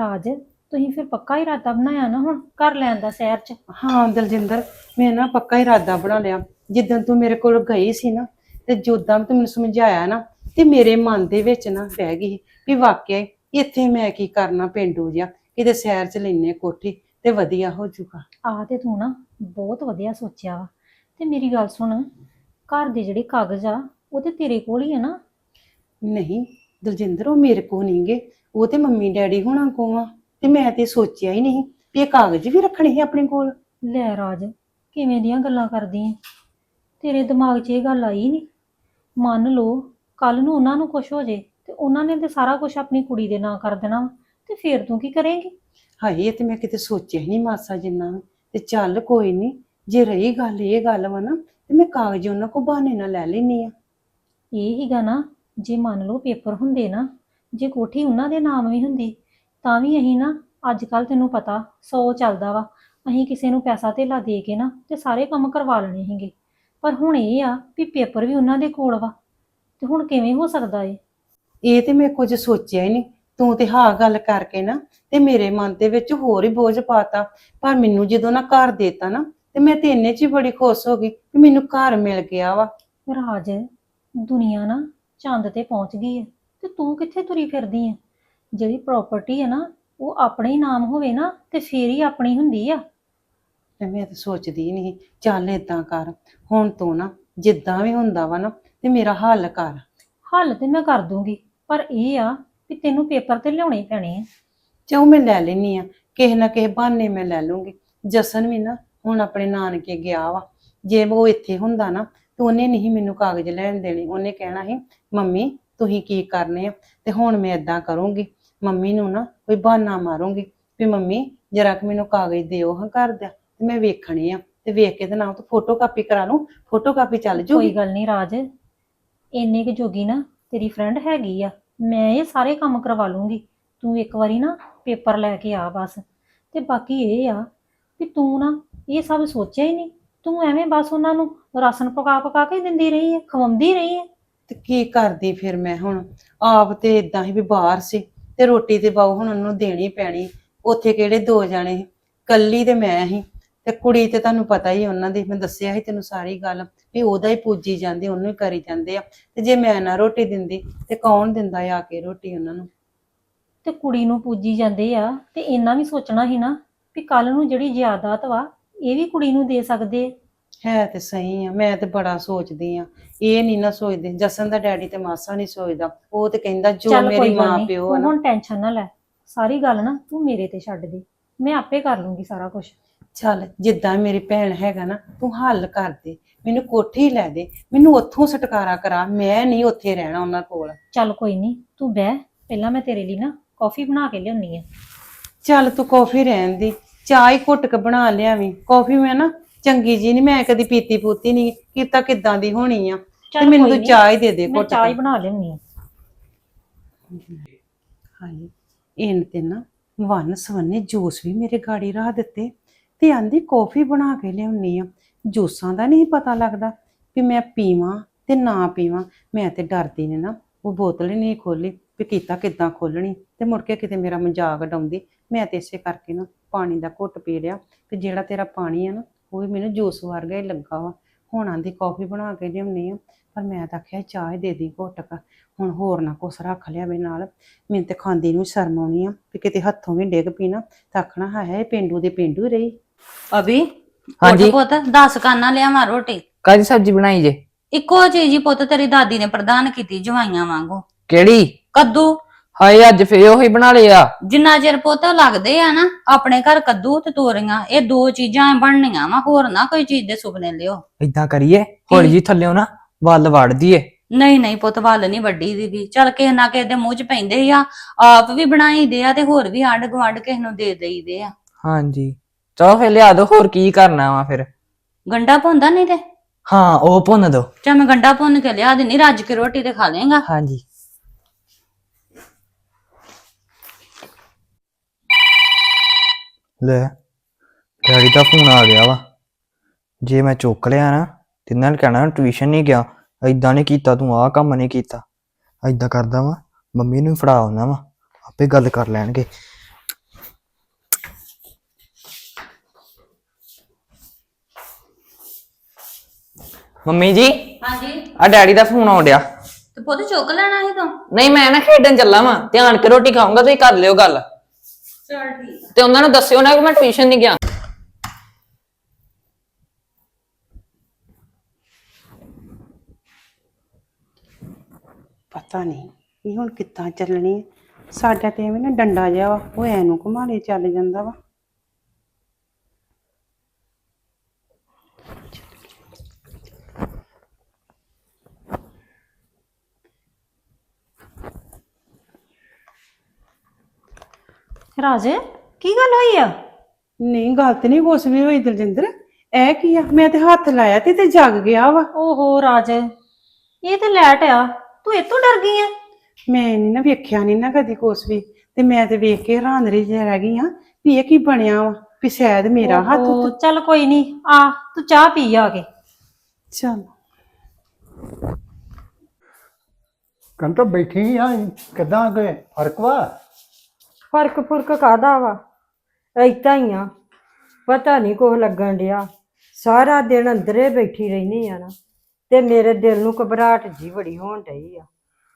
ਰਾਜ ਤੁਸੀਂ ਫਿਰ ਪੱਕਾ ਇਰਾਦਾ ਬਣਾਇਆ ਨਾ ਹੁਣ ਘਰ ਲੈਣ ਦਾ ਸ਼ਹਿਰ 'ਚ? ਹਾਂ ਦਲਜਿੰਦਰ ਮੈਂ ਨਾ ਪੱਕਾ ਇਰਾਦਾ ਬਣਾ ਲਿਆ। ਜਿੱਦਣ ਤੂੰ ਮੇਰੇ ਕੋਲ ਗਈ ਸੀ ਨਾ ਤੇ ਜੋਦਾਂ ਤੂੰ ਮੈਨੂੰ ਸਮਝਾਇਆ ਨਾ ਤੇ ਮੇਰੇ ਮਨ ਦੇ ਵਿੱਚ ਨਾ ਬਹਿ ਗਈ ਵੀ ਵਾਕਿਆ ਹੀ ਇੱਥੇ ਮੈਂ ਕੀ ਕਰਨਾ ਪਿੰਡੂ ਜਿਹਾ ਕਿਤੇ ਸ਼ਹਿਰ ਚ ਲੈਨੇ ਕੋਠੀ ਤੇ ਵਧੀਆ ਹੋ ਜਾਊਗਾ। ਆ ਤੇ ਤੂੰ ਨਾ ਬਹੁਤ ਵਧੀਆ ਸੋਚਿਆ ਵਾ। ਤੇ ਮੇਰੀ ਗੱਲ ਸੁਣ ਘਰ ਦੇ ਜਿਹੜੇ ਕਾਗਜ਼ ਆ ਉਹ ਤੇ ਤੇਰੇ ਕੋਲ ਹੀ ਆ ਨਾ? ਨਹੀਂ ਦਲਜਿੰਦਰ ਉਹ ਮੇਰੇ ਕੋ ਨਹੀਂਗੇ ਉਹ ਤੇ ਮੰਮੀ ਡੈਡੀ ਹੋਣਾ ਕੋ ਆ ਤੇ ਮੈਂ ਤੇ ਸੋਚਿਆ ਹੀ ਨਹੀਂ ਵੀ ਇਹ ਕਾਗਜ਼ ਵੀ ਰੱਖਣੇ ਸੀ ਆਪਣੇ ਕੋਲ। ਲੈ ਰਾਜ ਕਿਵੇਂ ਦੀਆਂ ਗੱਲਾਂ ਕਰਦੀ ਆਂ? ਤੇਰੇ ਦਿਮਾਗ 'ਚ ਇਹ ਗੱਲ ਆਈ ਨਹੀਂ? ਮੰਨ ਲਓ ਕੱਲ ਨੂੰ ਉਹਨਾਂ ਨੂੰ ਕੁਝ ਹੋ ਜੇ ਤੇ ਉਹਨਾਂ ਨੇ ਤੇ ਸਾਰਾ ਕੁਝ ਆਪਣੀ ਕੁੜੀ ਦੇ ਨਾਂ ਕਰ ਦੇਣਾ ਵਾ, ਤੇ ਫੇਰ ਤੂੰ ਕੀ ਕਰੇਂਗੀ? ਹਾਏ ਇਹ ਤੇ ਮੈਂ ਕਿਤੇ ਸੋਚਿਆ ਹੀ ਨਹੀਂ ਮਾਸਾ ਜਿੰਨਾ ਵੀ। ਤੇ ਚੱਲ ਕੋਈ ਨਹੀਂ ਜੇ ਰਹੀ ਗੱਲ ਇਹ ਗੱਲ ਵਾ ਨਾ ਤੇ ਮੈਂ ਕਾਗਜ਼ ਉਹਨਾਂ ਕੋ ਬਹਾਨੇ ਨਾਲ ਲੈ ਲੈਣੀ ਆ। ਇਹ ਹੀਗਾ ਨਾ ਜੇ ਮੰਨ ਲਓ ਪੇਪਰ ਹੁੰਦੇ ਨਾ ਜੇ ਕੋਠੀ ਉਹਨਾਂ ਦੇ ਨਾਮ ਵੀ ਹੁੰਦੀ ਤਾਂ ਵੀ ਅਸੀਂ ਨਾ ਅੱਜ ਕੱਲ ਤੈਨੂੰ ਪਤਾ ਸੌ ਚੱਲਦਾ ਵਾ। ਅਸੀਂ ਕਿਸੇ ਨੂੰ ਪੈਸਾ ਧੇਲਾ ਦੇ ਕੇ ਨਾ ਤੇ ਸਾਰੇ ਕੰਮ ਕਰਵਾ ਲੈਣੇ ਸੀਗੇ। ਪਰ ਹੁਣ ਇਹ ਆ ਵੀ ਪੇਪਰ ਵੀ ਉਹਨਾਂ ਦੇ ਕੋਲ ਵਾ ਤੇ ਹੁਣ ਕਿਵੇਂ ਹੋ ਸਕਦਾ ਏ? ਇਹ ਤੇ ਮੈਂ ਕੁਝ ਸੋਚਿਆ ਹੀ ਨਹੀਂ। ਤੂੰ ਤੇ ਹਾਂ ਗੱਲ ਕਰਕੇ ਨਾ ਤੇ ਮੇਰੇ ਮਨ ਦੇ ਵਿੱਚ ਹੋਰ ਹੀ ਬੋਝ ਪਾਤਾ। ਪਰ ਮੈਨੂੰ ਜਦੋਂ ਨਾ ਘਰ ਦੇਤਾ ਨਾ ਤੇ ਮੈਂ ਤੇ ਇੰਨੇ ਚ ਹੀ ਬੜੀ ਖੁਸ਼ ਹੋ ਗਈ ਕਿ ਮੈਨੂੰ ਘਰ ਮਿਲ ਗਿਆ ਵਾ। ਰਾਜ ਦੁਨੀਆ ਨਾ ਚੰਦ ਤੇ ਪਹੁੰਚ ਗਈ ਹੈ ਤੇ ਤੂੰ ਕਿੱਥੇ ਤੁਰੀ ਫਿਰਦੀ ਹੈ ਜਿਹੜੀ ਪ੍ਰਾਪਰਟੀ ਹੈ ਨਾ ਉਹ ਆਪਣੇ ਹੀ ਨਾਮ ਹੋਵੇ ਨਾ ਤੇ ਫੇਰ ਹੀ ਆਪਣੀ ਹੁੰਦੀ ਆ। ਤੇ ਮੈਂ ਤਾਂ ਸੋਚਦੀ ਨਹੀਂ ਚੱਲ ਏਦਾਂ ਕਰ। ਹੁਣ ਤੂੰ ਨਾ ਜਿੱਦਾਂ ਵੀ ਹੁੰਦਾ ਵਾ ਨਾ ਤੇ ਮੇਰਾ ਹੱਲ ਕਰ। ਹੱਲ ਤੇ ਮੈਂ ਕਰ ਦੂੰਗੀ ਪਰ ਇਹ ਆ ਵੀ ਤੈਨੂੰ ਪੇਪਰ ਤੇ ਲਿਆਉਣੇ ਪੈਣੇ ਆ। ਚਾਹ ਮੈਂ ਲੈ ਲੈਨੀ ਆ। ਕਿਸੇ ਨਾ ਕਿਸੇ ਬਹਾਨੇ ਮੈਂ ਲੈ ਲੂੰਗੀ। ਜਸਨ ਵੀ ਨਾ ਹੁਣ ਆਪਣੇ ਨਾਨਕੇ ਗਿਆ ਵਾ। ਜੇ ਉਹ ਇੱਥੇ ਹੁੰਦਾ ਨਾ ਤੇ ਉਹਨੇ ਨਹੀਂ ਮੈਨੂੰ ਕਾਗਜ਼ ਲੈਣ ਦੇਣੇ। ਉਹਨੇ ਕਹਿਣਾ ਸੀ ਮੰਮੀ ਤੁਸੀਂ ਕੀ ਕਰਨੇ ਆ? ਤੇ ਹੁਣ ਮੈਂ ਇਦਾਂ ਕਰੂੰਗੀ। ਮੰਮੀ ਨੂੰ ਨਾ ਕੋਈ ਬਹਾਨਾ ਮਾਰੂੰਗੀ ਵੀ ਮੰਮੀ, ਜਰਾ ਕਿ ਮੈਨੂੰ ਕਾਗਜ਼ ਦਿਓ ਹਾਂ ਘਰ ਦਾ। ਤੇ ਮੈਂ ਵੇਖਣੇ ਆ। ਤੇ ਵੇਖ ਕੇ ਤੇ ਨਾ ਤੇ ਫੋਟੋ ਕਾਪੀ ਕਰਾ ਲੂੰ ਫੋਟੋ ਕਾਪੀ ਚੱਲ ਕੋਈ ਗੱਲ ਨਹੀਂ ਰਾਜ। ਇੰਨੇ ਕੁ ਜੋਗੀ ਨਾ ਤੇਰੀ ਫਰੈਂਡ ਹੈਗੀ ਆ। ਮੈਂ ਇਹ ਸਾਰੇ ਕੰਮ ਕਰਵਾ ਲੂੰਗੀ। ਤੂੰ ਇੱਕ ਵਾਰੀ ਨਾ ਪੇਪਰ ਲੈ ਕੇ ਆ ਬਸ। ਤੇ ਬਾਕੀ ਇਹ ਆ ਵੀ ਤੂੰ ਨਾ ਇਹ ਸਭ ਸੋਚਿਆ ਹੀ ਨਹੀਂ ਤੂੰ ਐਵੇਂ ਬਸ ਉਹਨਾਂ ਨੂੰ ਰਾਸ਼ਨ ਪਕਾ ਪਕਾ ਕੇ ਦਿੰਦੀ ਰਹੀ ਹੈ ਖਵਾਉਂਦੀ ਰਹੀ ਹੈ ਤੇ ਕੀ ਕਰਦੀ ਫਿਰ ਮੈਂ ਹੁਣ? ਆਪ ਤੇ ਇਦਾਂ ਹੀ ਵੀ ਬਾਹਰ ਸੀ ਤੇ ਰੋਟੀ ਤੇ ਬਾਉ ਹੁਣ ਉਹਨੂੰ ਦੇਣੀ ਪੈਣੀ। ਉੱਥੇ ਕਿਹੜੇ ਦੋ ਜਾਣੇ ਸੀ? ਕੱਲੀ ਤੇ ਮੈਂ ਹੀ ਤੇ ਕੁੜੀ ਤੇ ਤੁਹਾਨੂੰ ਪਤਾ ਹੀ ਉਹਨਾਂ ਦੀ। ਮੈਂ ਦੱਸਿਆ ਸੀ ਤੈਨੂੰ ਸਾਰੀ ਗੱਲ ਵੀ ਉਹਦਾ ਹੀ ਪੂਜੀ ਜਾਂਦੇ, ਉਹਨੂੰ ਹੀ ਕਰੀ ਜਾਂਦੇ ਆ। ਤੇ ਜੇ ਮੈਂ ਨਾ ਰੋਟੀ ਦਿੰਦੀ ਤੇ ਕੌਣ ਦਿੰਦਾ ਆ ਕੇ ਰੋਟੀ ਉਹਨਾਂ ਨੂੰ? ਤੇ ਕੁੜੀ ਨੂੰ ਪੂਜੀ ਜਾਂਦੇ ਆ ਤੇ ਇਹਨਾਂ ਵੀ ਸੋਚਣਾ ਸੀ ਨਾ ਵੀ ਕੱਲ ਨੂੰ ਜਿਹੜੀ ਜਾਇਦਾਦ ਵਾ, ਇਹ ਵੀ ਕੁੜੀ ਨੂੰ ਦੇ ਸਕਦੇ। ਹੈ ਤੇ ਸਹੀ ਆ ਮੈਂ ਤੇ ਬੜਾ ਸੋਚਦੀ ਆ। ਇਹ ਨਹੀਂ ਨਾ ਸੋਚਦੇ ਜਸਨ ਦਾ ਡੈਡੀ ਤੇ ਮਾਸਾ ਨਹੀਂ ਸੋਚਦਾ। ਉਹ ਤੇ ਕਹਿੰਦਾ ਜੋ ਚੱਲ ਮੇਰੀ ਕੋਈ ਗੱਲ ਮਾਂ ਨਹੀਂ ਪਿਓ ਆ ਤੂੰ ਨਾ। ਹੁਣ ਟੈਨਸ਼ਨ ਨਾ ਲੈ। ਸਾਰੀ ਗੱਲ ਨਾ ਤੂੰ ਮੇਰੇ ਤੇ ਛੱਡ ਦੇ। ਮੈਂ ਆਪੇ ਕਰ ਲੂੰਗੀ ਸਾਰਾ ਕੁਝ ਚੱਲ ਜਿੱਦਾਂ ਮੇਰੀ ਭੈਣ ਹੈਗਾ ਨਾ ਤੂੰ ਹੱਲ ਕਰ ਦੇ। ਮੈਨੂੰ ਕੋਠੀ ਲੈ ਦੇ। ਮੈਨੂੰ ਉੱਥੋਂ ਛੁਟਕਾਰਾ ਕਰਾ। ਮੈਂ ਨਹੀਂ ਉੱਥੇ ਰਹਿਣਾ ਉਹਨਾਂ ਕੋਲ। ਚੱਲ ਕੋਈ ਨਹੀਂ ਤੂੰ ਬਹਿ। ਪਹਿਲਾਂ ਮੈਂ ਤੇਰੇ ਲਈ ਨਾ ਕਾਫੀ ਬਣਾ ਕੇ ਲਿਆਉਣੀ ਆ। ਚੱਲ ਤੂੰ ਕੌਫੀ ਰਹਿਣ ਦੀ। ਚਾਹ ਹੀ ਘੁੱਟ ਕੇ ਬਣਾ ਲਿਆਵੀਂ। ਕੌਫੀ ਮੈਂ ਨਾ ਚੰਗੀ ਜੀ ਨਹੀਂ ਮੈਂ ਕਦੀ ਪੀਤੀ ਪੂਤੀ ਨਹੀਂ ਕੀਤਾ ਕਿੱਦਾਂ ਦੀ ਹੋਣੀ ਆ? ਤੇ ਮੈਨੂੰ ਤੂੰ ਚਾਹ ਹੀ ਦੇ ਦੇ ਮੈਂ ਘੁੱਟ ਚਾਹ ਹੀ ਬਣਾ ਲਿਆਉਣੀ ਆ ਹਾਏ ਇਹਨ ਤੇ ਨਾ ਵਨ ਸਵੰਨੇ ਜੂਸ ਵੀ ਮੇਰੇ ਗਾੜੀ ਰਾਹ ਦਿੱਤੇ ਤੇ ਆਂਦੀ ਕੌਫੀ ਬਣਾ ਕੇ ਲਿਆਉਣੀ ਆ। ਜੂਸਾਂ ਦਾ ਨਹੀਂ ਪਤਾ ਲੱਗਦਾ ਵੀ ਮੈਂ ਪੀਵਾਂ ਤੇ ਨਾ ਪੀਵਾਂ। ਮੈਂ ਤੇ ਡਰਦੀ ਨੇ ਨਾ ਉਹ ਬੋਤਲ ਹੀ ਨਹੀਂ ਖੋਲੀ ਵੀ ਕੀਤਾ ਕਿੱਦਾਂ ਖੋਲਣੀ ਤੇ ਮੁੜ ਕੇ ਕਿਤੇ ਮੇਰਾ ਮਜ਼ਾਕ ਡਾਉਂਦੀ ਮੈਂ ਤੇ ਇਸੇ ਕਰਕੇ ਨਾ ਪਾਣੀ ਦਾ ਘੁੱਟ ਪੀ ਲਿਆ ਤੇ ਜਿਹੜਾ ਤੇਰਾ ਪਾਣੀ ਆ ਨਾ ਉਹ ਵੀ ਮੈਨੂੰ ਜੂਸ ਵਰਗਾ ਹੀ ਲੱਗਾ ਵਾ। ਹੁਣ ਆਂਦੀ ਕੌਫੀ ਬਣਾ ਕੇ ਲਿਆਉਣੀ ਆ ਪਰ ਮੈਂ ਤਾਂ ਆਖਿਆ ਚਾਹ ਹੀ ਦੇ ਦੀ ਘੁੱਟ ਕ। ਹੁਣ ਹੋਰ ਨਾ ਕੁਛ ਰੱਖ ਲਿਆ ਮੇਰੇ ਨਾਲ। ਮੈਨੂੰ ਤੇ ਖਾਂਦੀ ਨੂੰ ਸ਼ਰਮ ਆਉਣੀ ਆ ਵੀ ਕਿਤੇ ਹੱਥੋਂ ਵੀ ਡਿੱਗ ਨਾ ਤਾਂ ਆਖਣਾ ਹੈ ਇਹ ਪਿੰਡੂ ਦੇ ਪਿੰਡੂ ਹੀ ਰਹੀ। ਅਭੀ ਹਾਂਜੀ। ਪੁੱਤ ਪੁੱਤ 10 ਕਾਨਾ ਲਿਆਵਾਂ ਰੋਟੀ। ਕਾਹਦੀ ਸਬਜ਼ੀ ਬਣਾਈ ਜੇ? ਇੱਕੋ ਚੀਜ਼ ਹੀ ਪੁੱਤ ਤੇਰੀ ਦਾਦੀ ਨੇ ਪ੍ਰਦਾਨ ਕੀਤੀ ਜਵਾਈਆਂ ਵਾਂਗੂ। ਕਿਹੜੀ? ਕੱਦੂ। ਹਾਏ ਅੱਜ ਫੇਰ ਉਹੀ ਬਣਾ ਲਿਆ। ਜਿੰਨਾ ਚਿਰ ਪੁੱਤ ਲੱਗਦੇ ਆ ਨਾ ਆਪਣੇ ਘਰ ਕੱਦੂ ਤੇ ਤੋਰੀਆਂ ਇਹ ਦੋ ਚੀਜ਼ਾਂ ਬਣਨੀਆਂ ਵਾ ਹੋਰ ਨਾ ਕੋਈ ਚੀਜ਼ ਦੇ ਸੁਪਨੇ ਲਿਓ। ਇਦਾਂ ਕਰੀਏ ਹੌਲੀ ਜੀ ਥੱਲਿਓ ਨਾ ਵੱਲ ਵੜ ਦੀਏ। ਨਹੀਂ ਨਹੀਂ ਪੁੱਤ ਵੱਲ ਨਹੀਂ ਵੱਡੀ ਦੀਦੀ। ਚੱਲ ਕਿਸੇ ਨਾ ਕਿਸੇ ਦੇ ਮੂੰਹ 'ਚ ਪੈਂਦੇ ਆ ਆਪ ਵੀ ਬਣਾਈਦੇ ਆ ਤੇ ਹੋਰ ਵੀ ਆਂਢ ਗੁਆਂਢ ਕਿਸੇ ਨੂੰ ਦੇ ਦੇਈਦੇ ਆ। ਹਾਂਜੀ। ਚਲੋ ਫੇਰ ਲਿਆ ਦੋ ਹੋਰ ਕੀ ਕਰਨਾ ਵਾ ਫਿਰ। ਗੰਡਾ ਭੁੰਦਾ ਨਹੀਂ ਤੇ? ਹਾਂ ਉਹ ਭੁੰਨ ਦੋ। ਚਾ ਮੈਂ ਗੰਡਾ ਭੁੰਨ ਕੇ ਲਿਆ ਦਿੰਨੀ ਰੱਜ ਕੇ ਰੋਟੀ ਤੇ ਖਾ ਲੇਗਾ ਹਾਂਜੀ। ਲੈ ਡੈਡੀ ਦਾ ਫੋਨ ਆ ਗਿਆ ਵਾ। ਜੇ ਮੈਂ ਚੁੱਕ ਲਿਆ ਨਾ ਤੇ ਨਾਲ ਕਹਿਣਾ ਟਿਊਸ਼ਨ ਨਹੀਂ ਗਿਆ ਐਦਾਂ ਨਹੀਂ ਕੀਤਾ ਤੂੰ ਆਹ ਕੰਮ ਨਹੀਂ ਕੀਤਾ। ਐਦਾਂ ਕਰਦਾ ਵਾ ਮੰਮੀ ਨੂੰ ਫੜਾ ਆਉਣਾ ਵਾ ਆਪੇ ਗੱਲ ਕਰ ਲੈਣਗੇ। ਮੰਮੀ ਜੀ ਹਾਂਜੀ। ਆ ਡੈਡੀ ਦਾ ਫੋਨ ਆਉਣ ਡਿਆ। ਤੇ ਪੁੱਤ ਚੁੱਕ ਲੈਣਾ ਸੀ ਤੂੰ? ਨਹੀਂ ਮੈਂ ਨਾ ਖੇਡਣ ਚੱਲਾਂ ਵਾਂ ਧਿਆਨ ਕੇ ਰੋਟੀ ਖਾਊਂਗਾ ਤੁਸੀਂ ਕਰ ਲਿਓ ਗੱਲ। ਚਲ ਠੀਕ ਤੇ ਉਹਨਾਂ ਨੂੰ ਦੱਸਿਓ ਨਾ ਕਿ ਮੈਂ ਟਿਊਸ਼ਨ ਨਹੀਂ ਗਿਆ। ਪਤਾ ਨਹੀਂ ਇਹ ਹੁਣ ਕਿੱਦਾਂ ਚੱਲਣੀ ਹੈ ਸਾਡਾ ਤੇ ਐਵੇਂ ਨਾ ਡੰਡਾ ਜਿਹਾ ਵਾ ਉਹ ਐ ਨੂੰ ਘੁਮਾਲੇ ਚੱਲ ਜਾਂਦਾ ਵਾ। ਰਾਜ ਕੀ ਗੱਲ ਹੋਈ ਆ? ਨਹੀਂ ਗੱਲ ਤੇ ਨਹੀਂ ਕੁਛ ਵੀ ਹੋਈ ਦਲਜਿੰਦਰ। ਇਹ ਕੀ ਆ? ਮੈਂ ਤੇ ਹੱਥ ਲਾਇਆ ਤੇ ਤੇ ਜਗ ਗਿਆ ਵਾ। ਓਹੋ ਰਾਜ ਇਹ ਤੇ ਲੈਟ ਆ। ਤੂੰ ਇਹ ਤੋਂ ਡਰ ਗਈ ਆ? ਮੈਂ ਨਹੀਂ ਨਾ ਵੇਖਿਆ ਨਹੀਂ ਨਾ ਕਦੀ ਕੁਛ ਵੀ। ਤੇ ਮੈਂ ਤੇ ਵੇਖ ਕੇ ਹੈਰਾਨ ਰਹੀ ਜਿਹਾ ਰਹਿ ਗਈ ਆ ਵੀ ਇਹ ਕੀ ਬਣਿਆ ਵਾ ਵੀ ਸ਼ਾਇਦ ਮੇਰਾ ਹੱਥ ਓਹੋ, ਚੱਲ ਕੋਈ ਨਹੀਂ ਆ ਤੂੰ ਚਾਹ ਪੀ ਆ ਕੇ। ਚੱਲ। ਕੰਤੋਂ ਬੈਠੀ ਆ ਕਿਦਾਂ ਕਿ ਫ਼ਰਕ ਵਾ? ਫ਼ਰਕ ਫੁਰਕ ਕਾਦਾ ਵਾ? ਏਦਾਂ ਹੀ ਆ। ਪਤਾ ਨਹੀਂ ਕੁਛ ਲੱਗਣ ਡਿਆ। ਸਾਰਾ ਦਿਨ ਅੰਦਰੇ ਬੈਠੀ ਰਹਿਨੀ ਆ ਨਾ। ਤੇ ਮੇਰੇ ਦਿਲ ਨੂੰ ਘਬਰਾਹਟ ਜੀ ਬੜੀ ਹੋਣ ਡਈ ਆ।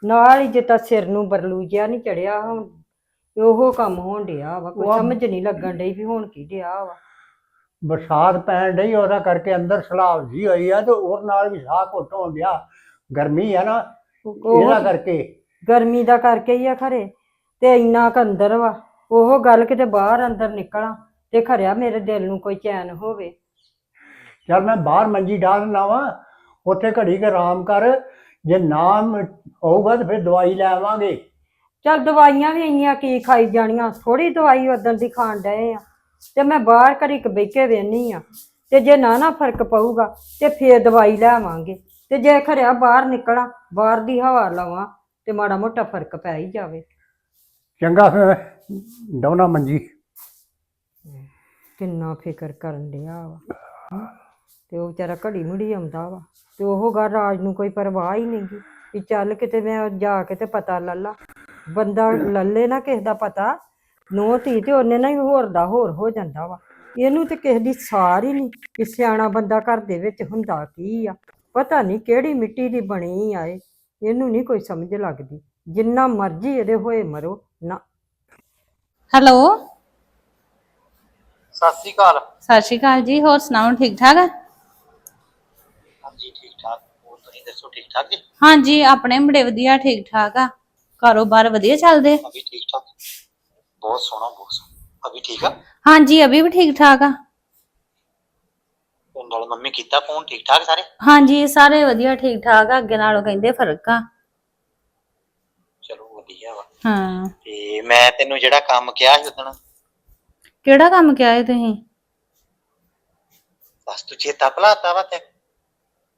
ਨਾਲ ਹੀ ਜਿੱਤਾ ਸਿਰ ਨੂੰ ਬਰਲੂ ਜਿਹਾ ਨਹੀਂ ਚੜਿਆ ਹੁਣ ਉਹੋ ਕੰਮ ਹੋਣ ਡਿਆ ਵਾ। ਕੋਈ ਉਹ- ਸਮਝ ਨਹੀਂ ਲੱਗਣ ਡਈ ਵੀ ਹੁਣ ਕੀ ਡਿਆ ਵਾ। ਬਰਸਾਤ ਪੈਣ ਡਈ ਉਹਦਾ ਕਰਕੇ ਅੰਦਰ ਸਲਾਬ ਜੀ ਹੋਈ ਆ ਤੇ ਉਹਰ ਨਾਲ ਵੀ ਸਾਹ ਘੁੱਟ ਹੋਣ ਡਿਆ। ਗਰਮੀ ਆ ਨਾ ਉਹ ਇਹਦਾ ਕਰਕੇ। ਗਰਮੀ ਦਾ ਕਰਕੇ ਹੀ ਆ ਖਰੇ। ਤੇ ਇੰਨਾ ਕੁ ਅੰਦਰ ਵਾ ਉਹ ਗੱਲ ਕਿਤੇ ਬਾਹਰ ਅੰਦਰ ਨਿਕਲਾਂ ਤੇ ਖਰਿਆ ਮੇਰੇ ਦਿਲ ਨੂੰ ਕੋਈ ਚੈਨ ਹੋਵੇ। ਚਲ ਮੈਂ ਬਾਹਰ ਮੰਜੀ ਢਾ ਦਿੰਦਾ ਵਾਂ ਉੱਥੇ ਘੜੀ ਕੇ ਆਰਾਮ ਕਰ ਜੇ ਨਾ ਮ- ਹੋਊਗਾ ਤੇ ਫਿਰ ਦਵਾਈ ਲੈ ਆਵਾਂਗੇ। ਚਲ ਦਵਾਈਆਂ ਵੀ ਇੰਨੀਆਂ ਕੀ ਖਾਈ ਜਾਣੀਆਂ ਥੋੜੀ ਦਵਾਈ ਉਦੋਂ ਦੀ ਖਾਣ ਡਏ ਆ ਤੇ ਮੈਂ ਬਾਹਰ ਘੜੀ ਕ ਬਹਿ ਕੇ ਵੇਹਨੀ ਆ ਤੇ ਜੇ ਨਾ ਨਾ ਫ਼ਰਕ ਪਊਗਾ ਤੇ ਫੇਰ ਦਵਾਈ ਲੈਵਾਂਗੇ ਤੇ ਜੇ ਖਰਿਆ ਬਾਹਰ ਨਿਕਲਾਂ ਬਾਹਰ ਦੀ ਹਵਾ ਲਵਾਂ ਤੇ ਮਾੜਾ ਮੋਟਾ ਫ਼ਰਕ ਪੈ ਹੀ ਜਾਵੇ। ਚੰਗਾ ਫਿਰ ਡਾਉਣਾ ਮੰਜੀ। ਕਿੰਨਾ ਫਿਕਰ ਕਰਨ ਡਿਆ ਵਾ। ਤੇ ਉਹ ਵਿਚਾਰਾ ਘੜੀ ਮੁੜੀ ਆਉਂਦਾ ਵਾ। ਤੇ ਉਹ ਗੱਲ ਰਾਜ ਨੂੰ ਕੋਈ ਪਰਵਾਹ ਹੀ ਨਹੀਂਗੀ ਵੀ ਚੱਲ ਕਿਤੇ ਮੈਂ ਜਾ ਕੇ ਤੇ ਪਤਾ ਲੱਲਾ ਬੰਦਾ ਲੱਲੇ ਨਾ ਕਿਸੇ ਦਾ ਪਤਾ। ਨੋ ਧੀ ਤੇ ਉਹਨੇ ਨਾ ਹੀ ਹੋਰ ਦਾ ਹੋਰ ਹੋ ਜਾਂਦਾ ਵਾ। ਇਹਨੂੰ ਤੇ ਕਿਸੇ ਦੀ ਸਾਰ ਹੀ ਨਹੀਂ ਕਿ ਸਿਆਣਾ ਬੰਦਾ ਘਰ ਦੇ ਵਿੱਚ ਹੁੰਦਾ ਕੀ ਆ। ਪਤਾ ਨਹੀਂ ਕਿਹੜੀ ਮਿੱਟੀ ਦੀ ਬਣੀ ਆ ਇਹ। ਇਹਨੂੰ ਨਹੀਂ ਕੋਈ ਸਮਝ ਲੱਗਦੀ। ਜਿੰਨਾ ਮਰਜ਼ੀ ਇਹਦੇ ਹੋਏ ਮਰੋ। ਨਾ। ਹੈਲੋ। ਸਤਿ ਸ੍ਰੀ ਅਕਾਲ। ਸਤਿ ਸ਼੍ਰੀ ਅਕਾਲ ਜੀ ਹੋਰ ਸੁਣਾਓ ਠੀਕ ਠਾਕ? ਆ ਹਾਂਜੀ ਠੀਕ ਠਾਕ। ਹੋਰ ਤੁਸੀਂ ਦੱਸੋ ਠੀਕ ਠਾਕ ਜੀ? ਹਾਂਜੀ ਆਪਣੇ ਬੜੇ ਵਧੀਆ ਠੀਕ ਠਾਕ ਆ। ਕਾਰੋਬਾਰ ਵਧੀਆ ਚੱਲਦੇ? ਅਭੀ ਠੀਕ ਠਾਕ। ਬਹੁਤ ਸੋਹਣਾ ਬਹੁਤ ਸੋਹਣਾ। ਅਭੀ ਠੀਕ ਆ? ਹਾਂਜੀ ਅਭੀ ਵੀ ਠੀਕ ਠਾਕ ਆ। ਤੇ ਨਾਲ ਮੰਮੀ ਕੀਤਾ ਫੋਨ ਠੀਕ ਠਾਕ ਸਾਰੇ? ਹਾਂਜੀ ਸਾਰੇ ਵਧੀਆ ਠੀਕ ਠਾਕ ਆ। ਅੱਗੇ ਨਾਲੋਂ ਕਹਿੰਦੇ ਫ਼ਰਕ ਆ। ਚਲੋ ਵਧੀਆ ਵਾ। ਹਾਂ। ਤੇ ਮੈਂ ਤੈਨੂੰ ਜਿਹੜਾ ਕੰਮ ਕਿਹਾ ਸੀ ਉਦੋਂ। ਕਿਹੜਾ ਕੰਮ ਕਿਹਾ ਹੈ ਤੁਸੀਂ? ਬਸ ਤੂੰ ਚੇਤਾ ਭੁਲਾਤਾ ਵਾ ਤੇ।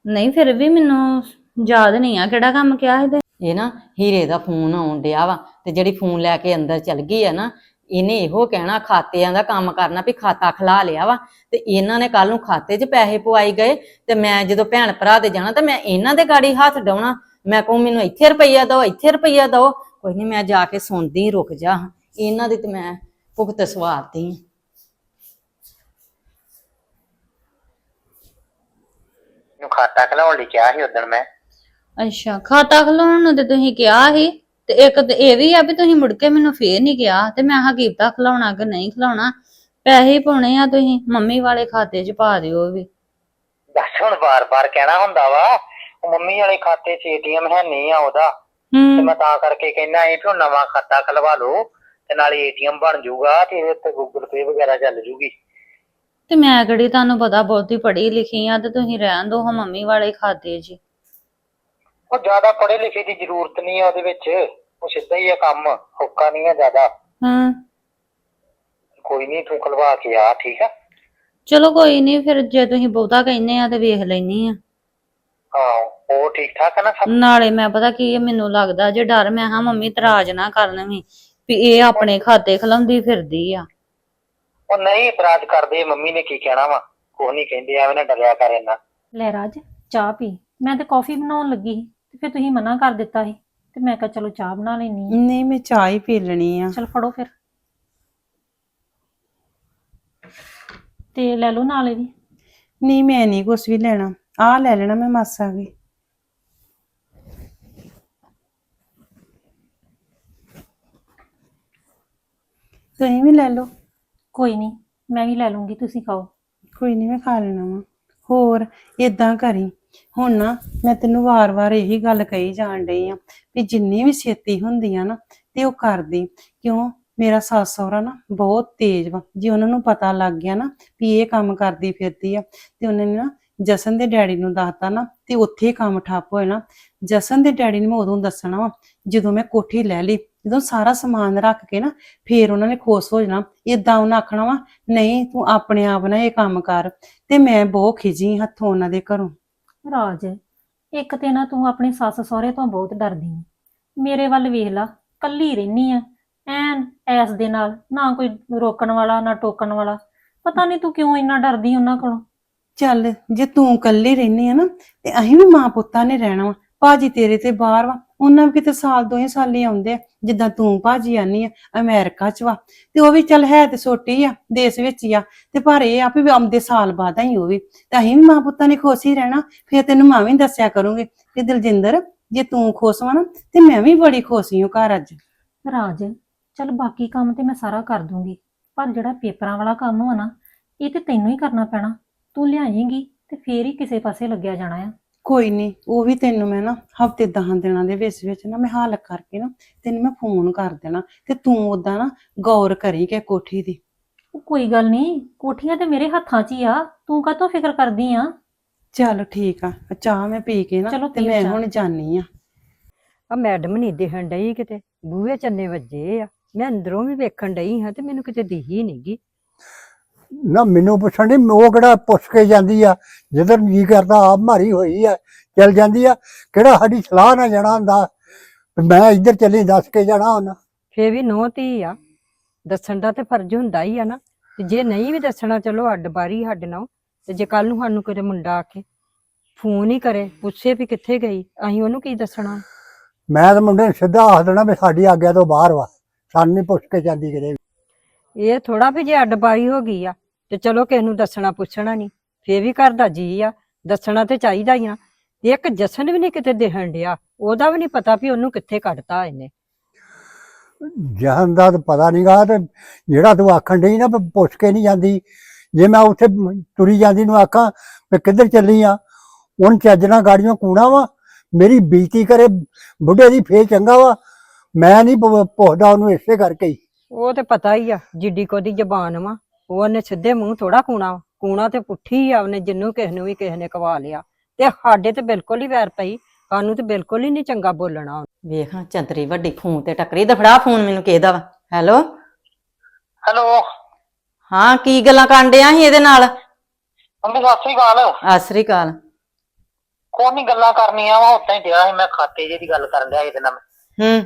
ਨਹੀਂ ਫਿਰ ਵੀ ਮੈਨੂੰ ਯਾਦ ਨਹੀਂ ਆ ਕਿਹੜਾ ਕੰਮ ਕਿਹਾ ਤੇ। ਇਹ ਨਾ ਹੀਰੇ ਦਾ ਫੋਨ ਆਉਣ ਡਿਆ ਵਾ ਤੇ ਜਿਹੜੀ ਫੋਨ ਲੈ ਕੇ ਅੰਦਰ ਚਲ ਗਈ ਆ ਨਾ ਇਹਨੇ ਇਹੋ ਕਹਿਣਾ ਖਾਤਿਆਂ ਦਾ ਕੰਮ ਕਰਨਾ ਵੀ ਖਾਤਾ ਖਲਾ ਲਿਆ ਵਾ ਤੇ ਇਹਨਾਂ ਨੇ ਕੱਲ ਨੂੰ ਖਾਤੇ 'ਚ ਪੈਸੇ ਪਵਾਈ ਗਏ ਤੇ ਮੈਂ ਜਦੋਂ ਭੈਣ ਭਰਾ ਦੇ ਜਾਣਾ ਤਾਂ ਮੈਂ ਇਹਨਾਂ ਦੇ ਗਾੜੀ ਹੱਥ ਡਾਉਣਾ ਮੈਂ ਕਹੂੰ ਮੈਨੂੰ ਇੱਥੇ ਰੁਪਈਆ ਦਿਓ ਇੱਥੇ ਰੁਪਈਆ ਦਿਓ ਕੋਈ ਨਹੀਂ ਮੈਂ ਜਾ ਕੇ ਸੁਣਦੀ ਰੁਕ ਜਾ। ਇਹਨਾਂ ਦੀ ਤੇ ਮੈਂ ਭੁਗਤ ਸਵਾਰਦੀ ਆਂ। ਨੂੰ ਖਾਤਾ ਖਲਾਉਣ ਲਈ ਕਿਹਾ ਸੀ ਉਦੋਂ ਮੈਂ। ਅੱਛਾ ਖਾਤਾ ਖਲਾਉਣ ਨੂੰ ਤੇ ਤੁਸੀਂ ਕਿਹਾ ਸੀ ਤੇ ਇੱਕ ਤੇ ਇਹ ਵੀ ਆ ਵੀ ਤੁਸੀਂ ਮੁੜ ਕੇ ਮੈਨੂੰ ਫੇਰ ਨਹੀਂ ਕਿਹਾ ਤੇ ਮੈਂ ਹਕੀਕਤਾ ਖਲਾਉਣਾ ਕਿ ਨਹੀਂ ਖਲਾਉਣਾ। ਪੈਸੇ ਹੀ ਪਾਉਣੇ ਆ ਤੁਸੀਂ ਮੰਮੀ ਵਾਲੇ ਖਾਤੇ 'ਚ ਪਾ ਦਿਓ ਉਹ ਵੀ। ਦੱਸ ਹੁਣ ਬਾਰ-ਬਾਰ ਕਹਿਣਾ ਹੁੰਦਾ ਵਾ ਉਹ ਮੰਮੀ ਵਾਲੇ ਖਾਤੇ 'ਚ ਏਟੀਐਮ ਹੈ ਨਹੀਂ ਆ ਉਹਦਾ। ਤੇ ਹੂੰ ਮੈਂ ਤਾਂ ਕਰਕੇ ਕਹਿੰਦਾ ਇਹ ਵੀ ਨਵਾਂ ਖਾਤਾ ਖਲਵਾ ਲਓ ਤੇ ਨਾਲੇ ਏਟੀਐਮ ਬਣ ਜਾਊਗਾ ਤੇ ਇਹਦੇ ਤੇ ਗੂਗਲ ਪੇ ਵਗੈਰਾ ਚੱਲ ਜੂਗੀ। ਤੇ ਮੈਂ ਕਿਹੜੀ ਤੁਹਾਨੂੰ ਪਤਾ ਬਹੁਤੀ ਪੜ੍ਹੀ ਲਿਖੀ ਆ ਤੇ ਤੁਸੀਂ ਰਹਿਣ ਦੋ ਹਾਂ ਮੰਮੀ ਵਾਲੇ ਖਾਤੇ ਹੀ। ਉਹ ਜ਼ਿਆਦਾ ਪੜ੍ਹੇ ਲਿਖੇ ਦੀ ਜ਼ਰੂਰਤ ਨਹੀਂ ਆ ਉਹਦੇ ਵਿੱਚ ਉਹ ਸਿੱਧਾ ਹੀ ਆ ਕੰਮ ਔਖਾ ਨਹੀਂ ਆ ਜ਼ਿਆਦਾ। ਹਾਂ। ਕੋਈ ਨਹੀਂ ਤੂੰ ਖਲਵਾ ਕੇ ਆ ਠੀਕ ਆ? ਚਲੋ ਕੋਈ ਨਹੀਂ ਫਿਰ ਜੇ ਤੁਸੀਂ ਬਹੁਤਾ ਕਹਿੰਦੇ ਆ ਤੇ ਵੇਖ ਲੈਣੀ ਆ। ਹਾਂ ਉਹ ਠੀਕ ਠਾਕ ਆ ਨਾ ਸਭ? ਨਾਲੇ ਮੈਂ ਪਤਾ ਕੀ ਆ, ਮੈਨੂੰ ਲੱਗਦਾ ਜੇ ਡਰ ਮੈਂ ਹਾਂ ਮੰਮੀ ਇਤਰਾਜ਼ ਨਾ ਕਰਨ ਵੀ ਵੀ ਇਹ ਆਪਣੇ ਖਾਤੇ ਖਲਾਉਂਦੀ ਫਿਰਦੀ ਆ। ਉਹ ਨਹੀਂ ਇਤਰਾਜ਼ ਕਰਦੇ ਮੰਮੀ ਨੇ ਕੀ ਕਹਿਣਾ ਵਾ? ਕੁਛ ਨਹੀਂ ਕਹਿੰਦੇ ਐਵੇਂ ਨਾ ਡਰਿਆ ਕਰ ਇੰਨਾ। ਲੈ ਰਾਜ ਚਾਹ ਪੀ। ਮੈਂ ਤੇ ਕਾਫੀ ਬਣਾਉਣ ਲੱਗੀ ਸੀ ਤੇ ਫਿਰ ਤੁਸੀਂ ਮਨਾ ਕਰ ਦਿੱਤਾ ਸੀ ਤੇ ਮੈਂ ਕਿਹਾ ਚਲੋ ਚਾਹ ਬਣਾ ਲੈਣੀ ਆ ਨਹੀਂ ਮੈਂ ਚਾਹ ਹੀ ਪੀ ਲੈਣੀ ਆ। ਚਲ ਫੜੋ ਫਿਰ। ਤੇ ਲੈ ਲਓ ਨਾਲੇ ਵੀ ਨਹੀਂ ਮੈਂ ਨਹੀਂ ਕੁਛ ਵੀ ਲੈਣਾ। ਆ ਲੈ ਲੈਣਾ ਮੈਂ ਮਾਸਾ ਵੀ ਤੁਸੀਂ ਵੀ ਲੈ ਲਓ। ਕੋਈ ਨਹੀਂ ਮੈਂ ਵੀ ਲੈ ਲੂੰਗੀ ਤੁਸੀਂ ਖਾਓ। ਕੋਈ ਨਹੀਂ ਮੈਂ ਖਾ ਲੈਣਾ ਵਾ। ਹੋਰ ਇਦਾਂ ਕਰੀ। ਹੁਣ ਨਾ ਮੈਂ ਤੈਨੂੰ ਵਾਰ-ਵਾਰ ਇਹੀ ਗੱਲ ਕਹੀ ਜਾਣ ਡਈ ਆ ਵੀ ਜਿੰਨੀ ਵੀ ਛੇਤੀ ਹੁੰਦੀ ਆ ਨਾ ਤੇ ਉਹ ਕਰਦੀ। ਕਿਉਂ? ਮੇਰਾ ਸੱਸ ਸਹੁਰਾ ਨਾ ਬਹੁਤ ਤੇਜ਼ ਵਾ। ਜੇ ਉਹਨਾਂ ਨੂੰ ਪਤਾ ਲੱਗ ਗਿਆ ਨਾ ਵੀ ਇਹ ਕੰਮ ਕਰਦੀ ਫਿਰਦੀ ਆ ਤੇ ਉਹਨਾਂ ਨੇ ਨਾ ਜਸਨ ਦੇ ਡੈਡੀ ਨੂੰ ਦੱਸਤਾ ਨਾ ਤੇ ਉੱਥੇ ਕੰਮ ਠੱਪ ਹੋਏ ਨਾ। ਜਸਨ ਦੇ ਡੈਡੀ ਨੂੰ ਮੈਂ ਉਦੋਂ ਦੱਸਣਾ ਵਾ ਜਦੋਂ ਮੈਂ ਕੋਠੀ ਲੈ ਲਈ ਜਦੋਂ ਸਾਰਾ ਸਮਾਨ ਰੱਖ ਕੇ ਨਾ ਫੇਰ ਉਹਨਾਂ ਨੇ ਖੁਸ਼ ਹੋ ਜਾਣਾ ਇਦਾਂ ਉਹਨਾਂ ਆਖਣਾ ਵਾ ਨਹੀਂ ਤੂੰ ਆਪਣੇ ਆਪ ਨਾ ਇਹ ਕੰਮ ਕਰ ਤੇ ਮੈਂ ਬਹੁਤ ਖਿਜੀ ਹੱਥੋਂ ਉਹਨਾਂ ਦੇ ਘਰੋਂ। ਰਾਜ ਇੱਕ ਤੇ ਨਾ ਤੂੰ ਆਪਣੀ ਸੱਸ ਸਹੁਰੇ ਤੋਂ ਬਹੁਤ ਡਰਦੀ ਆਂ। ਮੇਰੇ ਵੱਲ ਵੇਖ ਲਾ ਕੱਲੀ ਰਹਿਨੀ ਆ ਐਨ ਐਸ ਦੇ ਨਾਲ ਨਾ ਕੋਈ ਰੋਕਣ ਵਾਲਾ ਨਾ ਟੋਕਣ ਵਾਲਾ। ਪਤਾ ਨਹੀਂ ਤੂੰ ਕਿਉਂ ਇੰਨਾ ਡਰਦੀ ਉਹਨਾਂ ਕੋਲੋਂ? ਚੱਲ ਜੇ ਤੂੰ ਇਕੱਲੀ ਰਹਿਨੀ ਆ ਨਾ ਤੇ ਅਸੀਂ ਵੀ ਮਾਂ ਪੁੱਤਾਂ ਨੇ ਰਹਿਣਾ ਵਾ ਭਾਜੀ ਤੇਰੇ ਤੇ ਬਾਹਰ ਵਾ ਉਹਨਾਂ ਵੀ ਕਿਤੇ ਸਾਲ ਦੋ ਹੀ ਸਾਲ ਹੀ ਆਉਂਦੇ ਆ। ਜਿੱਦਾਂ ਤੂੰ ਭਾਜੀ ਆਨੀ ਆ, ਅਮਰੀਕਾ ਚ ਵਾ, ਤੇ ਉਹ ਵੀ ਚੱਲ ਹੈ ਤੇ ਛੋਟੀ ਆ, ਦੇਸ਼ ਵਿੱਚ ਹੀ ਆ। ਤੇ ਪਰ ਇਹ ਆ ਵੀ ਆਉਂਦੇ ਸਾਲ ਬਾਅਦ ਹੀ ਉਹ ਵੀ। ਤੇ ਅਸੀਂ ਵੀ ਮਾਂ ਪੁੱਤਾਂ ਨੇ ਖੁਸ਼ ਹੀ ਰਹਿਣਾ, ਫਿਰ ਤੈਨੂੰ ਮਾਂ ਵੀ ਦੱਸਿਆ ਕਰੂੰਗੀ ਕਿ ਦਿਲਜਿੰਦਰ, ਜੇ ਤੂੰ ਖੁਸ਼ ਵਾ ਨਾ, ਤੇ ਮੈਂ ਵੀ ਬੜੀ ਖੁਸ਼ ਹਾਂ ਘਰ ਅੱਜ। ਰਾਜ, ਚੱਲ ਬਾਕੀ ਕੰਮ ਤੇ ਮੈਂ ਸਾਰਾ ਕਰ ਦੂੰਗੀ। ਪਰ ਜਿਹੜਾ ਪੇਪਰਾਂ ਵਾਲਾ ਕੰਮ ਵਾ ਨਾ, ਇਹ ਤੇ ਤੈਨੂੰ ਹੀ ਕਰਨਾ ਪੈਣਾ। ਤੂੰ ਲਿਆਏਂਗੀ ਤੇ ਫੇਰ ਹੀ ਕਿਸੇ ਪਾਸੇ ਲੱਗਿਆ ਜਾਣਾ ਆ। ਕੋਈ ਨਹੀਂ ਉਹ ਵੀ ਤੈਨੂੰ ਮੈਂ ਨਾ ਹਫ਼ਤੇ 10 ਦਿਨਾਂ ਦੇ ਵਿੱਚ ਵਿੱਚ ਨਾ ਮੈਂ ਹਾਲ ਕਰਕੇ ਨਾ ਤੈਨੂੰ ਮੈਂ ਫੋਨ ਕਰ ਦੇਣਾ ਤੇ ਤੂੰ ਉਦਾਂ ਨਾ ਗੌਰ ਕਰੀ ਕਿ ਕੋਠੀ ਦੀ। ਉਹ ਕੋਈ ਗੱਲ ਨਹੀਂ ਕੋਠੀਆਂ ਤੇ ਮੇਰੇ ਹੱਥਾਂ 'ਚ ਹੀ ਆ ਤੂੰ ਕਾਹਤੋਂ ਫਿਕਰ ਕਰਦੀ ਆ? ਚੱਲ ਠੀਕ ਆ ਚਾਹ ਮੈਂ ਪੀ ਕੇ ਨਾ ਚਲੋ ਤੇ ਪੀਓ ਮੈਂ ਚਾਹ। ਹੁਣ ਜਾਨੀ ਆ। ਆ ਮੈਡਮ ਨਹੀਂ ਦਿਖਣ ਡਈ ਕਿਤੇ ਬੂਹੇ ਚੰਨੇ ਵੱਜੇ ਆ। ਮੈਂ ਅੰਦਰੋਂ ਵੀ ਵੇਖਣ ਡਈ ਹਾਂ ਤੇ ਮੈਨੂੰ ਕਿਤੇ ਦਿਖੀ ਨਹੀਂਗੀ ਨਾ ਮੈਨੂੰ ਪੁੱਛਣ ਦੀ ਉਹ ਕਿਹੜਾ ਪੁੱਛ ਕੇ ਜਾਂਦੀ ਆ? ਜਿੱਧਰ ਜੀ ਕਰਦਾ ਆਪ ਮਾਰੀ ਹੋਈ ਆ ਚੱਲ ਜਾਂਦੀ ਆ। ਕਿਹੜਾ ਸਾਡੀ ਸਲਾਹ ਨਾਲ ਜਾਣਾ ਹੁੰਦਾ? ਮੈਂ ਇੱਧਰ ਚੱਲੀ ਦੱਸ ਕੇ ਜਾਣਾ ਹੁਣ। ਫੇਰ ਵੀ ਨੋ ਧੀ ਆ। ਦੱਸਣ ਦਾ ਤੇ ਫਰਜ਼ ਹੁੰਦਾ ਹੀ ਆ ਨਾ। ਤੇ ਜੇ ਨਹੀਂ ਵੀ ਦੱਸਣਾ ਚਲੋ ਅੱਡ ਬਾਰੀ ਸਾਡੇ ਨਾਲ। ਤੇ ਜੇ ਕੱਲ ਨੂੰ ਸਾਨੂੰ ਕਿਤੇ ਮੁੰਡਾ ਆ ਕੇ ਫੋਨ ਹੀ ਕਰੇ ਪੁੱਛੇ ਵੀ ਕਿੱਥੇ ਗਈ ਅਸੀਂ ਉਹਨੂੰ ਕੀ ਦੱਸਣਾ? ਮੈਂ ਤਾਂ ਮੁੰਡੇ ਨੂੰ ਸਿੱਧਾ ਆਖ ਦੇਣਾ ਵੀ ਸਾਡੀ ਆਗਿਆ ਤੋਂ ਬਾਹਰ ਵਾ। ਸਾਨੂੰ ਨਹੀਂ ਪੁੱਛ ਕੇ ਜਾਂਦੀ ਕਿਤੇ ਵੀ। ਇਹ ਥੋੜਾ ਵੀ ਜੇ ਅੱਡ ਬਾਰੀ ਹੋ ਗਈ ਆ, ਤੇ ਚਲੋ ਕਿਸੇ ਨੂੰ ਦੱਸਣਾ ਪੁੱਛਣਾ ਨਹੀਂ, ਫੇਰ ਵੀ ਘਰ ਦਾ ਜੀ ਆ, ਦੱਸਣਾ ਤੇ ਚਾਹੀਦਾ ਹੀ ਆ। ਇੱਕ ਜਸਨ ਵੀ ਨਹੀਂ ਕਿਤੇ ਦਿਖਣ ਡਿਆ, ਉਹਦਾ ਵੀ ਨਹੀਂ ਪਤਾ ਵੀ ਉਹਨੂੰ ਕਿੱਥੇ ਕੱਢਤਾ ਇਹਨੇ। ਜਹਨ ਦਾ ਤਾਂ ਪਤਾ ਨਹੀਂਗਾ ਤੇ ਜਿਹੜਾ ਤੂੰ ਆਖਣ ਡਈ ਨਾ ਵੀ ਪੁੱਛ ਕੇ ਨਹੀਂ ਜਾਂਦੀ। ਜੇ ਮੈਂ ਉੱਥੇ ਤੁਰੀ ਜਾਂਦੀ ਨੂੰ ਆਖਾਂ ਵੀ ਕਿੱਧਰ ਚੱਲੀ ਆ ਉਹਨ ਚੱਜ ਨਾਲ ਗਾੜੀਆਂ ਕੂਣਾ ਵਾ, ਮੇਰੀ ਬੀਤੀ ਕਰੇ, ਬੁੱਢੇ ਦੀ ਫੇਰ ਚੰਗਾ ਵਾ। ਮੈਂ ਨਹੀਂ ਪੁੱਛਦਾ ਉਹਨੂੰ ਇਸੇ ਕਰਕੇ ਹੀ। ਉਹ ਤੇ ਪਤਾ ਹੀ ਆ ਜਿੱਡੀ ਕੋ ਦੀ ਜ਼ਬਾਨ ਵਾ ਉਹ ਉਹਨੇ ਸਿੱਧੇ ਮੂੰਹ ਥੋੜਾ ਕੂਣਾ ਵਾ। ਕੂਣਾ ਤੇ ਪੁੱਠੀ ਆ ਉਹਨੇ ਜਿੰਨੂੰ ਕਿਸੇ ਨੂੰ ਵੀ ਕਿਸੇ ਨੇ ਕਵਾ ਲਿਆ। ਤੇ ਸਾਡੇ ਤੇ ਬਿਲਕੁਲ ਹੀ ਵੈਰ ਪਈ ਸਾਨੂੰ ਤੇ ਬਿਲਕੁਲ ਹੀ ਨਹੀਂ ਚੰਗਾ ਬੋਲਣਾ ਵੇਖ ਹਾਂ ਚੰਤਰੀ ਵੱਡੀ ਫੋਨ ਤੇ ਟੱਕਰੀ ਦਫੜਾ ਫੋਨ ਮੈਨੂੰ ਕਿਹਦਾ ਵਾ। ਹੈਲੋ? ਹੈਲੋ? ਹਾਂ ਕੀ ਗੱਲਾਂ ਕਰਨ ਡਿਆ ਸੀ ਇਹਦੇ ਨਾਲ? ਮੰਮੀ ਸਤਿ ਸ੍ਰੀ ਅਕਾਲ। ਸਤਿ ਸ੍ਰੀ ਅਕਾਲ। ਕੋਈ ਨਹੀਂ ਗੱਲਾਂ ਕਰਨੀਆਂ ਵਾ ਉੱਤਾਂ ਹੀ ਡਿਆ ਸੀ ਮੈਂ ਖਾਤੇ ਜੇ ਦੀ ਗੱਲ ਕਰਨ ਡਿਆ ਇਹਦੇ ਨਾਲ। ਹੂੰ।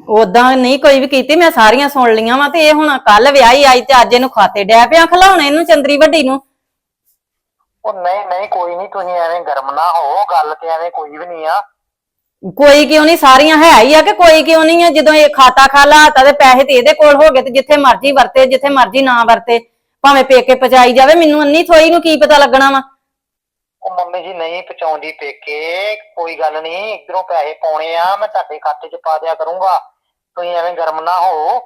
ਉਦਾਂ ਨਹੀਂ ਕੋਈ ਵੀ ਕੀਤੀ ਮੈਂ ਸਾਰੀਆਂ ਸੁਣ ਲਈਆਂ ਵਾ ਤੇ ਇਹ ਹੁਣ ਕੱਲ ਵਿਆਹੀ ਆਈ ਤੇ ਅੱਜ ਇਹਨੂੰ ਖਾਤੇ ਡੈ ਪਿਆ ਖਲਾਉਣੇ ਇਹਨੂੰ ਚੰਦਰੀ ਵੱਡੀ ਨੂੰ। ਉਹ ਨਹੀਂ ਨਹੀਂ ਕੋਈ ਨਹੀਂ ਤੁਸੀਂ ਐਵੇਂ ਗਰਮ ਨਾ ਹੋ ਗੱਲ ਤੇ ਐਵੇਂ ਕੋਈ ਵੀ ਨਹੀਂ ਆ। ਕੋਈ ਕਿਉਂ ਨਹੀਂ ਸਾਰੀਆਂ ਹੈ ਹੀ ਆ ਕਿ ਕੋਈ ਕਿਉਂ ਨਹੀਂ ਆ? ਜਦੋਂ ਇਹ ਖਾਤਾ ਖਾਲਾਤਾ ਤੇ ਪੈਸੇ ਤੇ ਇਹਦੇ ਕੋਲ ਹੋ ਗਏ ਤੇ ਜਿੱਥੇ ਮਰਜ਼ੀ ਵਰਤੇ ਜਿੱਥੇ ਮਰਜ਼ੀ ਨਾ ਵਰਤੇ ਭਾਵੇਂ ਪੇਕੇ ਪਚਾਈ ਜਾਵੇ ਮੈਨੂੰ ਅੰਨੀ ਥੋਈ ਨੂੰ ਕੀ ਪਤਾ ਲੱਗਣਾ ਵਾ? ਉਹ ਮੰਮੀ ਜੀ ਨਹੀਂ ਪਹੁੰਚਾਉਂਦੀ ਪੇਕੇ ਕੋਈ ਗੱਲ ਨਹੀਂ ਇਧਰੋਂ ਪੈਸੇ ਪਾਉਣੇ ਆ ਮੈਂ ਤੁਹਾਡੇ ਖਾਤੇ 'ਚ ਪਾ ਦਿਆ ਕਰੂੰਗਾ। ਤੁਸੀਂ ਐਵੇਂ ਗਰਮ ਨਾ ਹੋ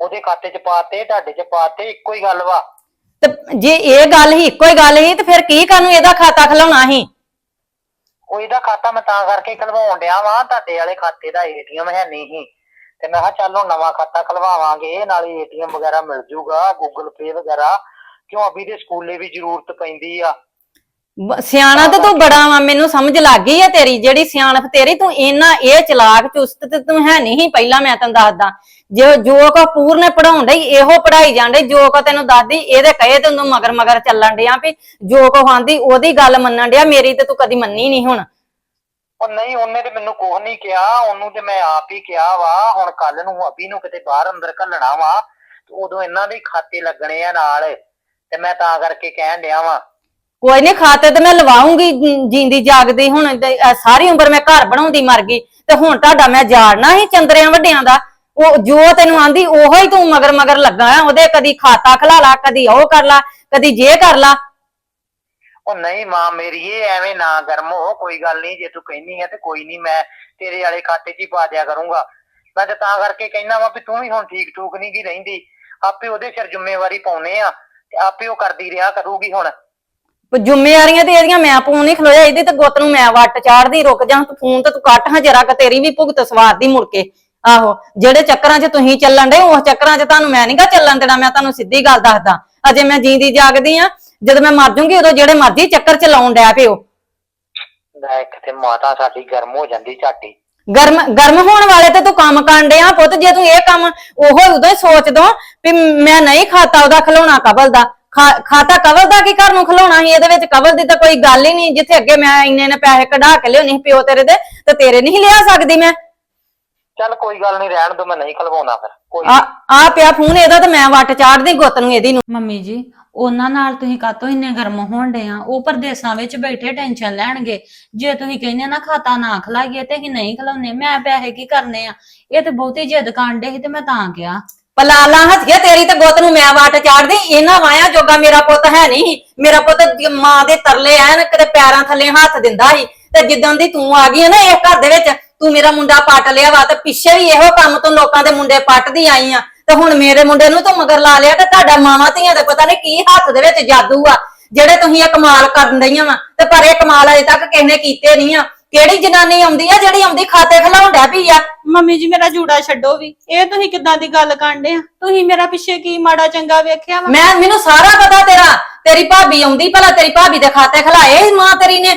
ਉਹਦੇ ਖਾਤੇ 'ਚ ਪਾਤੇ ਤੁਹਾਡੇ 'ਚ ਪਾਤੇ ਇੱਕੋ ਹੀ ਗੱਲ ਵਾ। ਤੇ ਜੇ ਇਹ ਗੱਲ ਹੀ ਇੱਕੋ ਹੀ ਗੱਲ ਹੀ ਤੇ ਫਿਰ ਕੀ ਕਾਨੂੰ ਇਹਦਾ ਖਾਤਾ ਖਲਾਉਣਾ ਸੀ ਉਹ ਇਹਦਾ ਖਾਤਾ ਮੈਂ ਤਾਂ ਕਰਕੇ ਖਲਵਾਉਣ ਡਿਆ ਵਾਂ ਤੁਹਾਡੇ ਵਾਲੇ ਖਾਤੇ ਦਾ ਏਟੀਐਮ ਹੈ ਨਹੀਂ। ਸੀ ਤੇ ਮੈਂ ਕਿਹਾ ਚੱਲ ਹੁਣ ਨਵਾਂ ਖਾਤਾ ਖਲਵਾਵਾਂਗੇ ਨਾਲੇ ਏਟੀਐਮ ਵਗੈਰਾ ਮਿਲ ਜੂਗਾ ਗੂਗਲ ਪੇ ਵਗੈਰਾ। ਕਿਉਂ? ਅਭੀ ਦੇ ਸਕੂਲੇ ਵੀ ਜ਼ਰੂਰਤ ਪੈਂਦੀ ਆ। ਬ- ਸਿਆਣਾ ਤੇ ਤੂੰ ਬੜਾ ਵਾ, ਮੈਨੂੰ ਸਮਝ ਲੱਗ ਗਈ ਆ ਤੇਰੀ, ਜਿਹੜੀ ਸਿਆਣਪ ਤੇਰੀ, ਤੂੰ ਇੰਨਾ ਇਹ ਚਲਾਕ ਚੁਸਤ ਤੇ ਤੂੰ ਹੈ ਨਹੀਂ, ਪਹਿਲਾਂ ਮੈਂ ਤੈਨੂੰ ਦੱਸਦਾ। ਜੋ ਜੋ ਕੋ ਪੂਰ ਨੇ ਪੜਾਉਣ ਡਈ, ਇਹੋ ਪੜਾਈ ਜਾਂਦੇ ਜੋ ਕੋ ਤੈਨੂੰ ਦੱਸਦੀ, ਇਹਦੇ ਕਹੇ ਤੇ ਉਹਨੂੰ ਮਗਰ ਮਗਰ ਚੱਲਣ ਡਿਆ ਵੀ ਜੋ ਕੋ ਆਂਦੀ, ਉਹਦੀ ਗੱਲ ਮੰਨਣ ਡਿਆ, ਮੇਰੀ ਤੇ ਤੂੰ ਕਦੀ ਮੰਨੀ ਨਹੀਂ ਹੁਣ। ਉਹ ਨਹੀਂ, ਉਹਨੇ ਤੇ ਮੈਨੂੰ ਕੁਝ ਨਹੀਂ ਕਿਹਾ, ਉਹਨੂੰ ਤੇ ਮੈਂ ਆਪ ਹੀ ਕਿਹਾ ਵਾ, ਹੁਣ ਕੱਲ ਨੂੰ ਅਭੀ ਨੂੰ ਕਿਤੇ ਬਾਹਰ ਅੰਦਰ ਘੱਲਣਾ ਵਾ, ਤੇ ਉਦੋਂ ਇਹਨਾਂ ਦੇ ਖਾਤੇ ਲੱਗਣੇ ਆ ਨਾਲ, ਤੇ ਮੈਂ ਤਾਂ ਕਰਕੇ ਕਹਿਣ ਡਿਆ ਵਾ। ਕੋਈ ਨਹੀਂ ਖਾਤੇ ਤੇ ਮੈਂ ਲਵਾਉਂਗੀ ਜਿ- ਜਿੰਦੀ ਜਾਗਦੀ ਹੁਣ ਤੇ, ਅਹ, ਸਾਰੀ ਉਮਰ ਮੈਂ ਘਰ ਬਣਾਉਂਦੀ ਮਰ ਗਈ। ਤੇ ਹੁਣ ਤੁਹਾਡਾ ਮੈਂ ਜਾੜਨਾ ਹੀ ਚੰਦਰਿਆਂ ਵੱਡਿਆਂ ਦਾ। ਉਹ ਜੋ ਤੈਨੂੰ ਆਂਦੀ ਉਹੋ ਹੀ ਤੂੰ ਮਗਰ ਮਗਰ ਲੱਗਾ ਆ। ਉਹਦੇ ਕਦੀ ਖਾਤਾ ਖਲਾ ਲਾ ਕਦੀ ਉਹ ਕਰ ਲਾ ਕਦੀ ਜੇ ਕਰ ਲਾ। ਉਹ ਨਹੀਂ ਮਾਂ ਮੇਰੀ ਐਵੇਂ ਨਾ ਗਰਮ ਹੋ ਕੋਈ ਗੱਲ ਨਹੀਂ ਜੇ ਤੂੰ ਕਹਿਨੀ ਹੈ ਤੇ ਕੋਈ ਨਹੀਂ ਮੈਂ ਤੇਰੇ ਵਾਲੇ ਖਾਤੇ 'ਚ ਹੀ ਪਾ ਦਿਆ ਕਰੂੰਗਾ। ਮੈਂ ਤੇ ਤਾਂ ਕਰਕੇ ਕਹਿਣਾ ਵਾ ਵੀ ਤੂੰ ਵੀ ਹੁਣ ਠੀਕ ਠੂਕ ਨਹੀਂ ਗੀ ਰਹਿੰਦੀ। ਆਪੇ ਉਹਦੇ ਸਿਰ ਜ਼ਿੰਮੇਵਾਰੀ ਪਾਉਨੇ ਆ ਤੇ ਆਪੇ ਉਹ ਕਰਦੀ ਰਿਹਾ ਕਰੂਗੀ ਹੁਣ। ਪਰ ਜ਼ਿੰਮੇਵਾਰੀਆਂ ਤੇ ਇਹਦੀਆਂ ਮੈਂ ਫੋਨ ਨਹੀਂ ਖਲੋਇਆ ਇਹਦੇ ਤੇ ਗੁੱਤ ਨੂੰ ਮੈਂ ਵੱਟ ਚਾੜਦੀ ਰੁਕ ਜਾ ਤੂੰ ਫੋਨ ਤੇ ਤੂੰ ਕੱਟ ਹਾਂ ਜਰਾ ਕਿ ਤੇਰੀ ਵੀ ਭੁਗਤ ਸਵਾਰਦੀ ਮੁੜ ਕੇ। ਆਹੋ ਜਿਹੜੇ ਚੱਕਰਾਂ 'ਚ ਤੁਸੀਂ ਚੱਲਣ ਦੇ ਉਸ ਚੱਕਰਾਂ 'ਚ ਤੁਹਾਨੂੰ ਮੈਂ ਨਹੀਂਗਾ ਚੱਲਣ ਦੇਣਾ ਮੈਂ ਤੁਹਾਨੂੰ ਸਿੱਧੀ ਗੱਲ ਦੱਸਦਾ। ਅਜੇ ਮੈਂ ਜੀਂਦੀ ਜਾਗਦੀ ਆ ਜਦੋਂ ਮੈਂ ਮਰ ਜੂੰਗੀ ਉਦੋਂ ਜਿਹੜੇ ਮਰਜ਼ੀ ਚੱਕਰ ਚਲਾਉਣ ਡੈ ਪਿਓ। ਲੈ ਕਿਤੇ ਮਾਤਾ ਸਾਡੀ ਗਰਮ ਹੋ ਜਾਂਦੀ ਝਾਟੀ। ਗਰਮ ਗਰਮ ਹੋਣ ਵਾਲੇ ਤੇ ਤੂੰ ਕੰਮ ਕਰਨ ਡਿਆ ਪੁੱਤ ਜੇ ਤੂੰ ਇਹ ਕੰਮ ਉਹ ਉਦੋਂ ਹੀ ਸੋਚ ਦੋ ਵੀ ਮੈਂ ਨਹੀਂ ਖਾਤਾ ਉਹਦਾ ਖਿਲਾਉਣਾ ਕਬਲ ਦਾ। ਖਾਤਾ ਕਬਲ ਦਾ ਕੀ ਘਰ ਨੂੰ ਖਿਲਾਉਣਾ ਸੀ? ਇਹਦੇ ਵਿੱਚ ਕਬਲ ਦੀ ਤਾਂ ਕੋਈ ਗੱਲ ਹੀ ਨਹੀਂ ਜਿੱਥੇ ਅੱਗੇ ਮੈਂ ਇੰਨੇ ਨੇ ਪੈਸੇ ਕਢਾ ਕੇ ਲਿਆਉਣੀ ਸੀ ਪਿਓ ਤੇਰੇ ਦੇ ਤੇ ਤੇਰੇ ਨਹੀਂ ਲਿਆ ਸਕਦੀ ਮੈਂ। ਚੱਲ ਕੋਈ ਗੱਲ ਨਹੀਂ ਰਹਿਣ ਦੋ ਮੈਂ ਨਹੀਂ ਖਲਵਾਉਣਾ ਫਿਰ। ਕੋਈ ਆ ਆ ਪਿਆ ਫੋਨ ਇਹਦਾ ਤੇ ਮੈਂ ਵੱਟ ਚਾੜਦੀ ਗੁੱਤ ਨੂੰ ਇਹਦੀ ਨੂੰ। ਮੰਮੀ ਜੀ ਉਹਨਾਂ ਨਾਲ ਤੁਸੀਂ ਕਾਤੋਂ ਇੰਨੇ ਗਰਮ ਹੋਣ ਡੇ ਆ? ਉਹ ਪਰਦੇਸਾਂ ਵਿੱਚ ਬੈਠੇ ਟੈਨਸ਼ਨ ਲੈਣਗੇ। ਜੇ ਤੁਸੀਂ ਕਹਿੰਦੇ ਨਾ ਖਾਤਾ ਨਾ ਖਲਾਈਏ ਤੇ ਅਸੀਂ ਨਹੀਂ ਖਲਾਉਨੇ ਮੈਂ ਪੈਸੇ ਕੀ ਕਰਨੇ ਆ? ਇਹ ਤੇ ਬਹੁਤੀ ਜਿੱਦ ਕਾਂਡੇ ਸੀ ਤੇ ਮੈਂ ਤਾਂ ਗਿਆ ਪਲਾਲਾ ਹੱਥੀਏ ਤੇਰੀ ਤੇ ਗੁੱਤ ਨੂੰ ਮੈਂ ਵੱਟ ਚਾੜਦੀ। ਇਹਨਾਂ ਵਾਇਆ ਜੋਗਾ ਮੇਰਾ ਪੁੱਤ ਹੈ ਨਹੀਂ। ਮੇਰਾ ਪੁੱਤ ਜ- ਮਾਂ ਦੇ ਤਰਲੇ ਐਨ ਕਿਤੇ ਪੈਰਾਂ ਥੱਲੇ ਹੱਥ ਦਿੰਦਾ ਸੀ। ਤੇ ਜਿੱਦਾਂ ਦੀ ਤੂੰ ਆ ਗਈ ਹੈ ਨਾ ਇਹ ਘਰ ਦੇ ਵਿੱਚ, ਤੂੰ ਮੇਰਾ ਮੁੰਡਾ ਪੱਟ ਲਿਆ ਵਾ ਤੇ ਪਿੱਛੇ ਵੀ ਇਹੋ ਕੰਮ ਤੋਂ ਲੋਕਾਂ ਦੇ ਮੁੰਡੇ ਪੱਟਦੀ ਆਈ ਆ। ਤੇ ਹੁਣ ਮੇਰੇ ਮੁੰਡੇ ਨੂੰ ਤੂੰ ਮਗਰ ਲਾ ਲਿਆ ਤੇ ਤੁਹਾਡਾ ਮਾਵਾਂ ਧੀਆਂ ਦੇ ਪਤਾ ਨਹੀਂ ਕੀ ਹੱਥ ਦੇ ਵਿੱਚ ਜਾਦੂ ਆ। ਜਿਹੜੇ ਤੁਸੀਂ ਇਹ ਕਮਾਲ ਕਰਨ ਡਈਆਂ ਵਾ, ਤੇ ਪਰ ਇਹ ਕਮਾਲ ਅਜੇ ਤੱਕ ਕਿਸੇ ਨੇ ਕੀਤੇ ਨਹੀਂ ਆ। ਕਿਹੜੀ ਜਨਾਨੀ ਆਉਂਦੀ ਆ ਜਿਹੜੀ ਆਉਂਦੀ ਖਾਤੇ ਖਿਲਾਉਣ ਡੈ ਪਈ ਆ? ਮੰਮੀ ਜੀ ਮੇਰਾ ਜੂੜਾ ਛੱਡੋ ਵੀ। ਇਹ ਤੁਸੀਂ ਕਿੱਦਾਂ ਦੀ ਗੱਲ ਕਾਂਡੇ ਆ? ਤੁਸੀਂ ਮੇਰਾ ਪਿੱਛੇ ਕੀ ਮਾੜਾ ਚੰਗਾ ਵੇਖਿਆ ਵਾ? ਮੈਂ ਮੈਨੂੰ ਸਾਰਾ ਪਤਾ ਤੇਰਾ। ਤੇਰੀ ਭਾਬੀ ਆਉਂਦੀ ਭਲਾ, ਤੇਰੀ ਭਾਬੀ ਦੇ ਖਾਤੇ ਖਲਾਏ ਸੀ ਮਾਂ ਤੇਰੀ ਨੇ।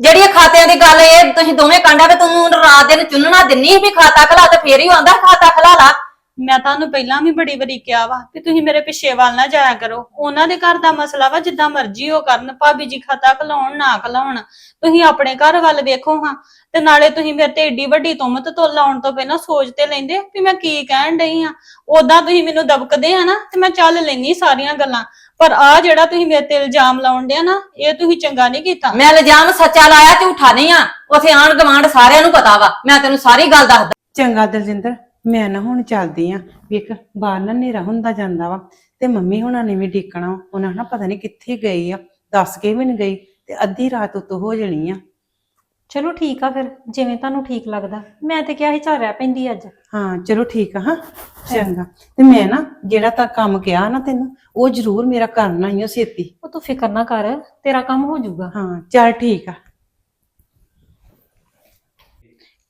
ਜਿਹੜੀ ਇਹ ਖਾਤਿਆਂ ਦੀ ਗੱਲ ਇਹ ਤੁਸੀਂ ਦੋਵੇਂ ਕਾਂਡਾ ਵੀ ਤੂੰ ਰਾਤ ਦਿਨ ਚੁੰਨਣਾ ਦਿੰਨੀ ਸੀ ਵੀ ਖਾਤਾ ਖਲਾ ਤੇ ਫੇਰ ਹੀ ਆਉਂਦਾ ਖਾਤਾ ਖਲਾ ਲਾ। ਮੈਂ ਤੁਹਾਨੂੰ ਪਹਿਲਾਂ ਵੀ ਬੜੀ ਵਾਰੀ ਕਿਹਾ ਵਾ ਕਿ ਤੁਸੀਂ ਮੇਰੇ ਪਿੱਛੇ ਵੱਲ ਨਾ ਜਾਇਆ ਕਰੋ। ਉਹਨਾਂ ਦੇ ਘਰ ਦਾ ਮਸਲਾ ਵਾ ਜਿੱਦਾਂ ਮਰਜ਼ੀ ਉਹ ਕਰਨ ਭਾਬੀ ਜੀ ਖਾਤਾ ਖਲਾਉਣ ਨਾ ਖਲਾਉਣ। ਤੁਸੀਂ ਆਪਣੇ ਘਰ ਵੱਲ ਵੇਖੋ ਹਾਂ ਤੇ ਨਾਲੇ ਤੁਸੀਂ ਮੇਰੇ ਤੇ ਏਡੀ ਵੱਡੀ ਤੁਮਤ ਤੋਂ ਲਾਉਣ ਤੋਂ ਪਹਿਲਾਂ ਸੋਚ ਤੇ ਲੈਂਦੇ ਵੀ ਮੈਂ ਕੀ ਕਹਿਣ ਡਈ ਆ ਉਦਾਂ ਤੁਸੀਂ ਮੈਨੂੰ ਦਬਕਦੇ ਆ ਨਾ ਤੇ ਮੈਂ ਚੱਲ ਲੈਣੀ ਸਾਰੀਆਂ ਗੱਲਾਂ। ਪਰ ਆ ਜਿਹੜਾ ਤੁਸੀਂ ਮੇਰੇ ਤੇ ਇਲਜ਼ਾਮ ਲਾਉਣ ਡਿਆ ਨਾ ਇਹ ਤੁਸੀਂ ਚੰਗਾ ਨਹੀਂ ਕੀਤਾ। ਮੈਂ ਇਲਜ਼ਾਮ ਸੱਚਾ ਲਾਇਆ ਝੂਠਾ ਨਹੀਂ ਆ ਉਥੇ ਆਣ ਗਵਾਂਡ ਸਾਰਿਆਂ ਨੂੰ ਪਤਾ ਵਾ। ਮੈਂ ਤੈਨੂੰ ਸਾਰੀ ਗੱਲ ਦੱਸਦਾ। ਚੰਗਾ ਦਲਜਿੰਦਰ ਮੈਂ ਨਾ ਹੁਣ ਚੱਲਦੀ ਆ। ਵੇਖ ਬਾਹਰ ਨਾ ਹਨੇਰਾ ਹੁੰਦਾ ਜਾਂਦਾ ਵਾ ਤੇ ਮੰਮੀ ਹੁਣਾਂ ਨੇ ਵੀ ਡੀਕਣਾ। ਉਹਨਾਂ ਨਾ ਪਤਾ ਨਹੀਂ ਕਿੱਥੇ ਗਈ ਆ। ਦੱਸ ਕੇ ਵੀ ਨਹੀਂ ਗਈ ਤੇ ਅੱਧੀ ਰਾਤ ਉੱਤੋਂ ਹੋ ਜਾਣੀ ਆ। ਚਲੋ ਠੀਕ ਆ ਫਿਰ ਜਿਵੇਂ ਤੁਹਾਨੂੰ ਠੀਕ ਲੱਗਦਾ। ਮੈਂ ਤੇ ਕਿਹਾ ਸੀ ਚੱਲ ਰਹਿ ਪੈਂਦੀ ਅੱਜ। ਹਾਂ ਚਲੋ ਠੀਕ ਆ ਹਾਂ। ਚੰਗਾ। ਤੇ ਮੈਂ ਨਾ ਜਿਹੜਾ ਤਾਂ ਕੰਮ ਕਿਹਾ ਨਾ ਤੈਨੂੰ ਉਹ ਜ਼ਰੂਰ ਮੇਰਾ ਕਰਨਾ ਹੀ ਆ ਛੇਤੀ ਉਹ ਤੂੰ ਫਿਕਰ ਨਾ ਕਰ ਤੇਰਾ ਕੰਮ ਹੋ ਜਾਊਗਾ। ਹਾਂ ਚੱਲ ਠੀਕ ਆ।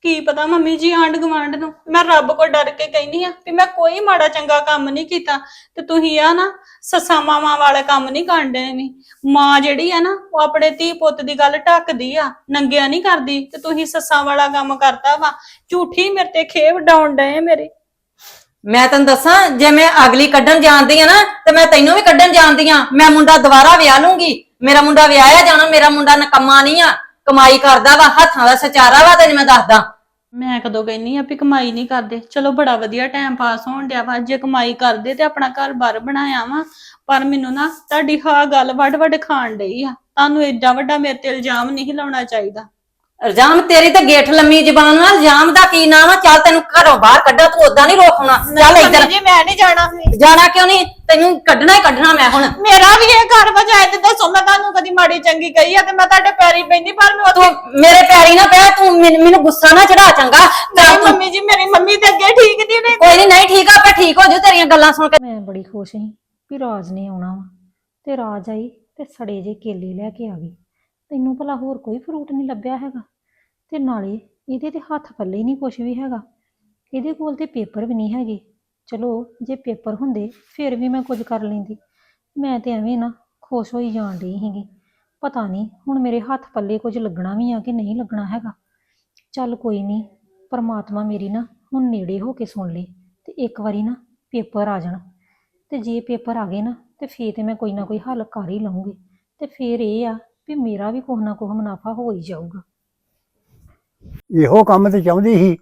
ਕੀ ਪਤਾ ਮੰਮੀ ਜੀ ਆਂਢ ਗੁਆਂਢ ਨੂੰ? ਮੈਂ ਰੱਬ ਕੋ ਡਰ ਕੇ ਕਹਿੰਦੀ ਆ ਕਿ ਮੈਂ ਕੋਈ ਮਾੜਾ ਚੰਗਾ ਕੰਮ ਨਹੀਂ ਕੀਤਾ। ਤੇ ਤੁਸੀਂ ਆ ਨਾ ਸੱਸਾਂ ਮਾਵਾਂ ਵਾਲੇ ਕੰਮ ਨਹੀਂ ਕਰਦੇ ਵੀ ਮਾਂ ਜਿਹੜੀ ਆ ਨਾ, ਉਹ ਆਪਣੇ ਧੀ ਪੁੱਤ ਦੀ ਗੱਲ ਢੱਕਦੀ ਆ, ਨੰਗਿਆ ਨਹੀਂ ਕਰਦੀ। ਤੇ ਤੁਸੀਂ ਸੱਸਾਂ ਵਾਲਾ ਕੰਮ ਕਰਦਾ ਵਾ। ਝੂਠੀ ਮੇਰੇ ਤੇ ਖੇਵ ਡਾਉਣ ਡਏ ਮੇਰੀ। ਮੈਂ ਤੈਨੂੰ ਦੱਸਾਂ, ਜੇ ਮੈਂ ਅਗਲੀ ਕੱਢਣ ਜਾਣਦੀ ਆ ਨਾ, ਤੇ ਮੈਂ ਤੈਨੂੰ ਵੀ ਕੱਢਣ ਜਾਣਦੀ ਆ। ਮੈਂ ਮੁੰਡਾ ਦੁਬਾਰਾ ਵਿਆਹ ਲੂੰਗੀ। ਮੇਰਾ ਮੁੰਡਾ ਵਿਆਹਿਆ ਜਾਣਾ, ਮੇਰਾ ਮੁੰਡਾ ਨਕਮਾ ਨਹੀਂ ਆ। ਕਮਾਈ ਕਰਦਾ ਵਾ, ਹੱਥਾਂ ਦਾ ਸਚਾਰਾ ਵਾ ਤੈਨੂੰ ਮੈਂ ਦੱਸਦਾ। ਮੈਂ ਕਦੋਂ ਕਹਿੰਨੀ ਆ ਵੀ ਕਮਾਈ ਨਹੀਂ ਕਰਦੇ। ਚਲੋ ਬੜਾ ਵਧੀਆ ਟਾਈਮ ਪਾਸ ਹੋਣ ਡਿਆ ਵਾ। ਜੇ ਕਮਾਈ ਕਰਦੇ ਤੇ ਆਪਣਾ ਘਰ ਬਾਰ ਬਣਾਇਆ ਵਾ। ਪਰ ਮੈਨੂੰ ਨਾ ਤੁਹਾਡੀ ਹਾਂ ਗੱਲ ਵੱਡ ਵੱਡ ਖਾਣ ਡਈ ਆ। ਤੁਹਾਨੂੰ ਏਡਾ ਵੱਡਾ ਮੇਰੇ ਤੇ ਇਲਜ਼ਾਮ ਨਹੀਂ ਲਾਉਣਾ ਚਾਹੀਦਾ। ਇਲਜ਼ਾਮ ਤੇਰੀ ਤੇ ਗੇਠ ਲੰਮੀ ਜ਼ਬਾਨ ਨਾਲ ਇਲਜ਼ਾਮ ਦਾ ਕੀ ਨਾਮ ਆ? ਚੱਲ ਤੈਨੂੰ ਘਰੋਂ ਬਾਹਰ ਕੱਢਾ ਤੂੰ ਉਦਾਂ ਨਹੀਂ ਰੋਕਣਾ ਚੱਲ ਇੱਧਰ। ਜੀ ਮੈਂ ਨਹੀਂ ਜਾਣਾ। ਜਾਣਾ ਕਿਉਂ ਨਹੀਂ? ਤੈਨੂੰ ਕੱਢਣਾ ਹੀ ਕੱਢਣਾ ਮੈਂ ਹੁਣ। ਮੇਰਾ ਵੀ ਇਹ ਘਰ ਵਜਾਏ ਤੇ ਦੱਸੋ ਮੈਂ ਤੁਹਾਨੂੰ ਕਦੀ ਮਾੜੀ ਚੰਗੀ ਕਹੀ ਆ ਤੇ ਮੈਂ ਤੁਹਾਡੇ ਪੈਰੀ ਪੈਂਦੀ ਪਰ ਮੈਂ ਤੂੰ ਮੇਰੇ ਪੈਰੀ ਨਾ ਪਿਆ ਤੂੰ ਮੈਨ- ਗੁੱਸਾ ਨਾ ਚੜਾ ਚੰਗਾ। ਤੂੰ- ਮੰਮੀ ਜੀ ਮੇਰੀ ਮੰਮੀ ਤੇ ਅੱਗੇ ਠੀਕ ਨਹੀਂ ਨੇ। ਕੋਈ ਨਹੀਂ ਨਹੀਂ ਠੀਕ ਆ ਆਪੇ ਠੀਕ ਹੋ ਜੂ ਤੇਰੀਆਂ ਗੱਲਾਂ ਸੁਣ ਕੇ। ਮੈਂ ਬੜੀ ਖੁਸ਼ ਸੀ ਵੀ ਰਾਜ ਨੇ ਆਉਣਾ ਵਾ। ਤੇ ਰਾਜ ਆਈ ਤੇ ਸੜੇ ਜੇ ਕੇਲੇ ਲੈ ਕੇ ਆ ਗਈ। ਤੈਨੂੰ ਭਲਾ ਹੋਰ ਕੋਈ ਫਰੂਟ ਨਹੀਂ ਲੱਭਿਆ ਹੈਗਾ। ਤੇ ਨਾਲੇ ਇਹਦੇ ਤੇ ਹੱਥ ਪੱਲੇ ਹੀ ਨਹੀਂ ਕੁਛ ਵੀ ਹੈਗਾ। ਇਹਦੇ ਕੋਲ ਤੇ ਪੇਪਰ ਵੀ ਨਹੀਂ ਹੈਗੇ। ਚਲੋ, ਜੇ ਪੇਪਰ ਹੁੰਦੇ, ਫਿਰ ਵੀ ਮੈਂ ਕੁਝ ਕਰ ਲੈਂਦੀ। ਮੈਂ ਤੇ ਐਵੇਂ ਨਾ ਖੁਸ਼ ਹੋਈ ਜਾਣ ਡਈ ਸੀਗੀ। ਪਤਾ ਨਹੀਂ ਹੁਣ ਮੇਰੇ ਹੱਥ ਪੱਲੇ ਕੁਝ ਲੱਗਣਾ ਵੀ ਆ ਕਿ ਨਹੀਂ ਲੱਗਣਾ ਹੈਗਾ। ਚੱਲ ਕੋਈ ਨਹੀਂ, ਪਰਮਾਤਮਾ ਮੇਰੀ ਨਾ ਹੁਣ ਨੇੜੇ ਹੋ ਕੇ ਸੁਣ ਲੇ ਤੇ ਇੱਕ ਵਾਰੀ ਨਾ ਪੇਪਰ ਆ ਜਾਣ। ਤੇ ਜੇ ਪੇਪਰ ਆ ਗਏ ਨਾ, ਤੇ ਫੇਰ ਤੇ ਮੈਂ ਕੋਈ ਨਾ ਕੋਈ ਹੱਲ ਕਰ ਹੀ ਲਵਾਂਗੀ ਤੇ ਫੇਰ ਇਹ ਆ ਵੀ ਮੇਰਾ ਵੀ ਕੁਛ ਨਾ ਕੁਛ ਮੁਨਾਫਾ ਹੋ ਹੀ ਜਾਊਗਾ। ਇਹੋ ਕੰਮ ਤੇ ਚਾਹੁੰਦੀ ਸੀ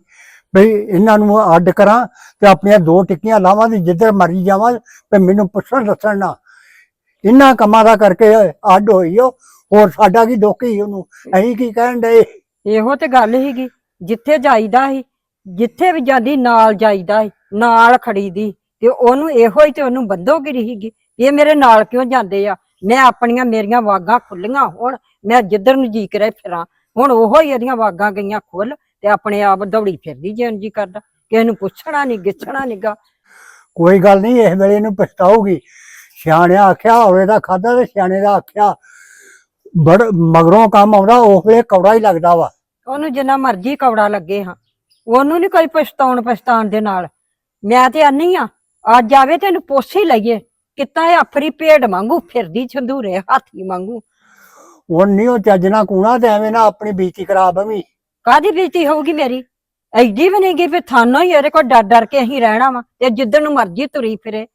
ਵੀ ਇਹਨਾਂ ਨੂੰ ਅੱਡ ਕਰਾਂ ਤੇ ਆਪਣੀਆਂ ਦੋ ਟਿੱਕੀਆਂ ਲਾਵਾਂ ਤੇ ਜਿੱਧਰ ਮਰਜ਼ੀ ਜਾਵਾਂ ਤੇ ਮੈਨੂੰ ਪੁੱਛਣ ਦੱਸਣ ਨਾ। ਇਹਨਾਂ ਕੰਮਾਂ ਦਾ ਕਰਕੇ ਅੱਡ ਹੋਈ ਉਹ ਹੋਰ ਸਾਡਾ ਕੀ ਦੁੱਖ ਹੀ ਉਹਨੂੰ? ਅਸੀਂ ਕੀ ਕਹਿਣ ਡਏ? ਇਹੋ ਤੇ ਗੱਲ ਹੀਗੀ ਜਿੱਥੇ ਜਾਈਦਾ ਸੀ, ਜਿੱਥੇ ਵੀ ਜਾਂਦੀ ਨਾਲ ਜਾਈਦਾ ਸੀ, ਨਾਲ ਖੜੀਦੀ ਤੇ ਉਹਨੂੰ ਇਹੋ ਹੀ ਤੇ ਉਹਨੂੰ ਬੰਦੋਗਿਰੀ ਹੀਗੀ ਇਹ ਮੇਰੇ ਨਾਲ ਕਿਉਂ ਜਾਂਦੇ ਆ? ਮੈਂ ਆਪਣੀਆਂ ਮੇਰੀਆਂ ਵਾਗਾਂ ਖੁੱਲੀਆਂ ਹੋਣ, ਮੈਂ ਜਿੱਧਰ ਨੂੰ ਜੀ ਕਰੇ ਫਿਰਾਂ। ਹੁਣ ਉਹੋ ਹੀ ਇਹਦੀਆਂ ਵਾਗਾਂ ਗਈਆਂ ਖੁੱਲ ਤੇ ਆਪਣੇ ਆਪ ਦੌੜੀ ਫਿਰਦੀ ਜੇ ਜੀ ਕਰਦਾ। ਕਿਸੇ ਨੂੰ ਪੁੱਛਣਾ ਨਹੀਂ ਗਿੱਛਣਾ ਨਹੀਂਗਾ ਕੋਈ ਗੱਲ ਨਹੀਂ ਇਸ ਵੇਲੇ ਇਹਨੂੰ ਪਛਤਾਊਗੀ। ਸਿਆਣਿਆ ਆਖਿਆ ਔਰੇ ਦਾ ਖਾਦਾ ਤੇ ਸਿਆਣੇ ਦਾ ਆਖਿਆ। ਬੜ ਮਗਰੋਂ ਕੰਮ ਆਉਂਦਾ ਉਸ ਵੇਲੇ ਕੌੜਾ ਹੀ ਲੱਗਦਾ ਵਾ। ਉਹਨੂੰ ਜਿੰਨਾ ਮਰਜ਼ੀ ਕੌੜਾ ਲੱਗੇ ਹਾਂ। ਉਹਨੂੰ ਨਹੀਂ ਕੋਈ ਪਛਤਾਉਣ ਪਛਤਾਉਣ ਦੇ ਨਾਲ। ਮੈਂ ਤੇ ਆਨੀ ਆ ਅੱਜ ਆਵੇ ਤੈਨੂੰ ਪੋਸੇ ਹੀ ਲਈਏ। ਕਿਤਾ ਇਹ ਆਫਰੀ ਭੇਡ ਵਾਂਗੂ ਫਿਰਦੀ ਛੰਦੂਰੇ ਹਾਥੀ ਵਾਂਗੂ। ਹੁਣ ਨਹੀਂ ਉਹ ਚੱਜ ਨਾਲ ਕੂਣਾ ਤੇ ਐਵੇਂ ਨਾ ਆਪਣੀ ਬੀਤੀ ਖਰਾਬ ਬਵੀਂ। ਕਾਦੀ ਬੇਇੱਜ਼ਤੀ ਹੋਊਗੀ ਮੇਰੀ? ਐਡੀ ਵੀ ਨਹੀਂ ਗਈ ਵੀ ਥਾਨੋਂ ਹੀ ਇਹਦੇ ਕੋਲ ਡਰ ਡਰ ਕੇ ਅਸੀਂ ਰਹਿਣਾ ਵਾ ਤੇ ਜਿੱਦਣ ਨੂੰ ਮਰਜ਼ੀ ਤੁਰੀ ਫਿਰੇ।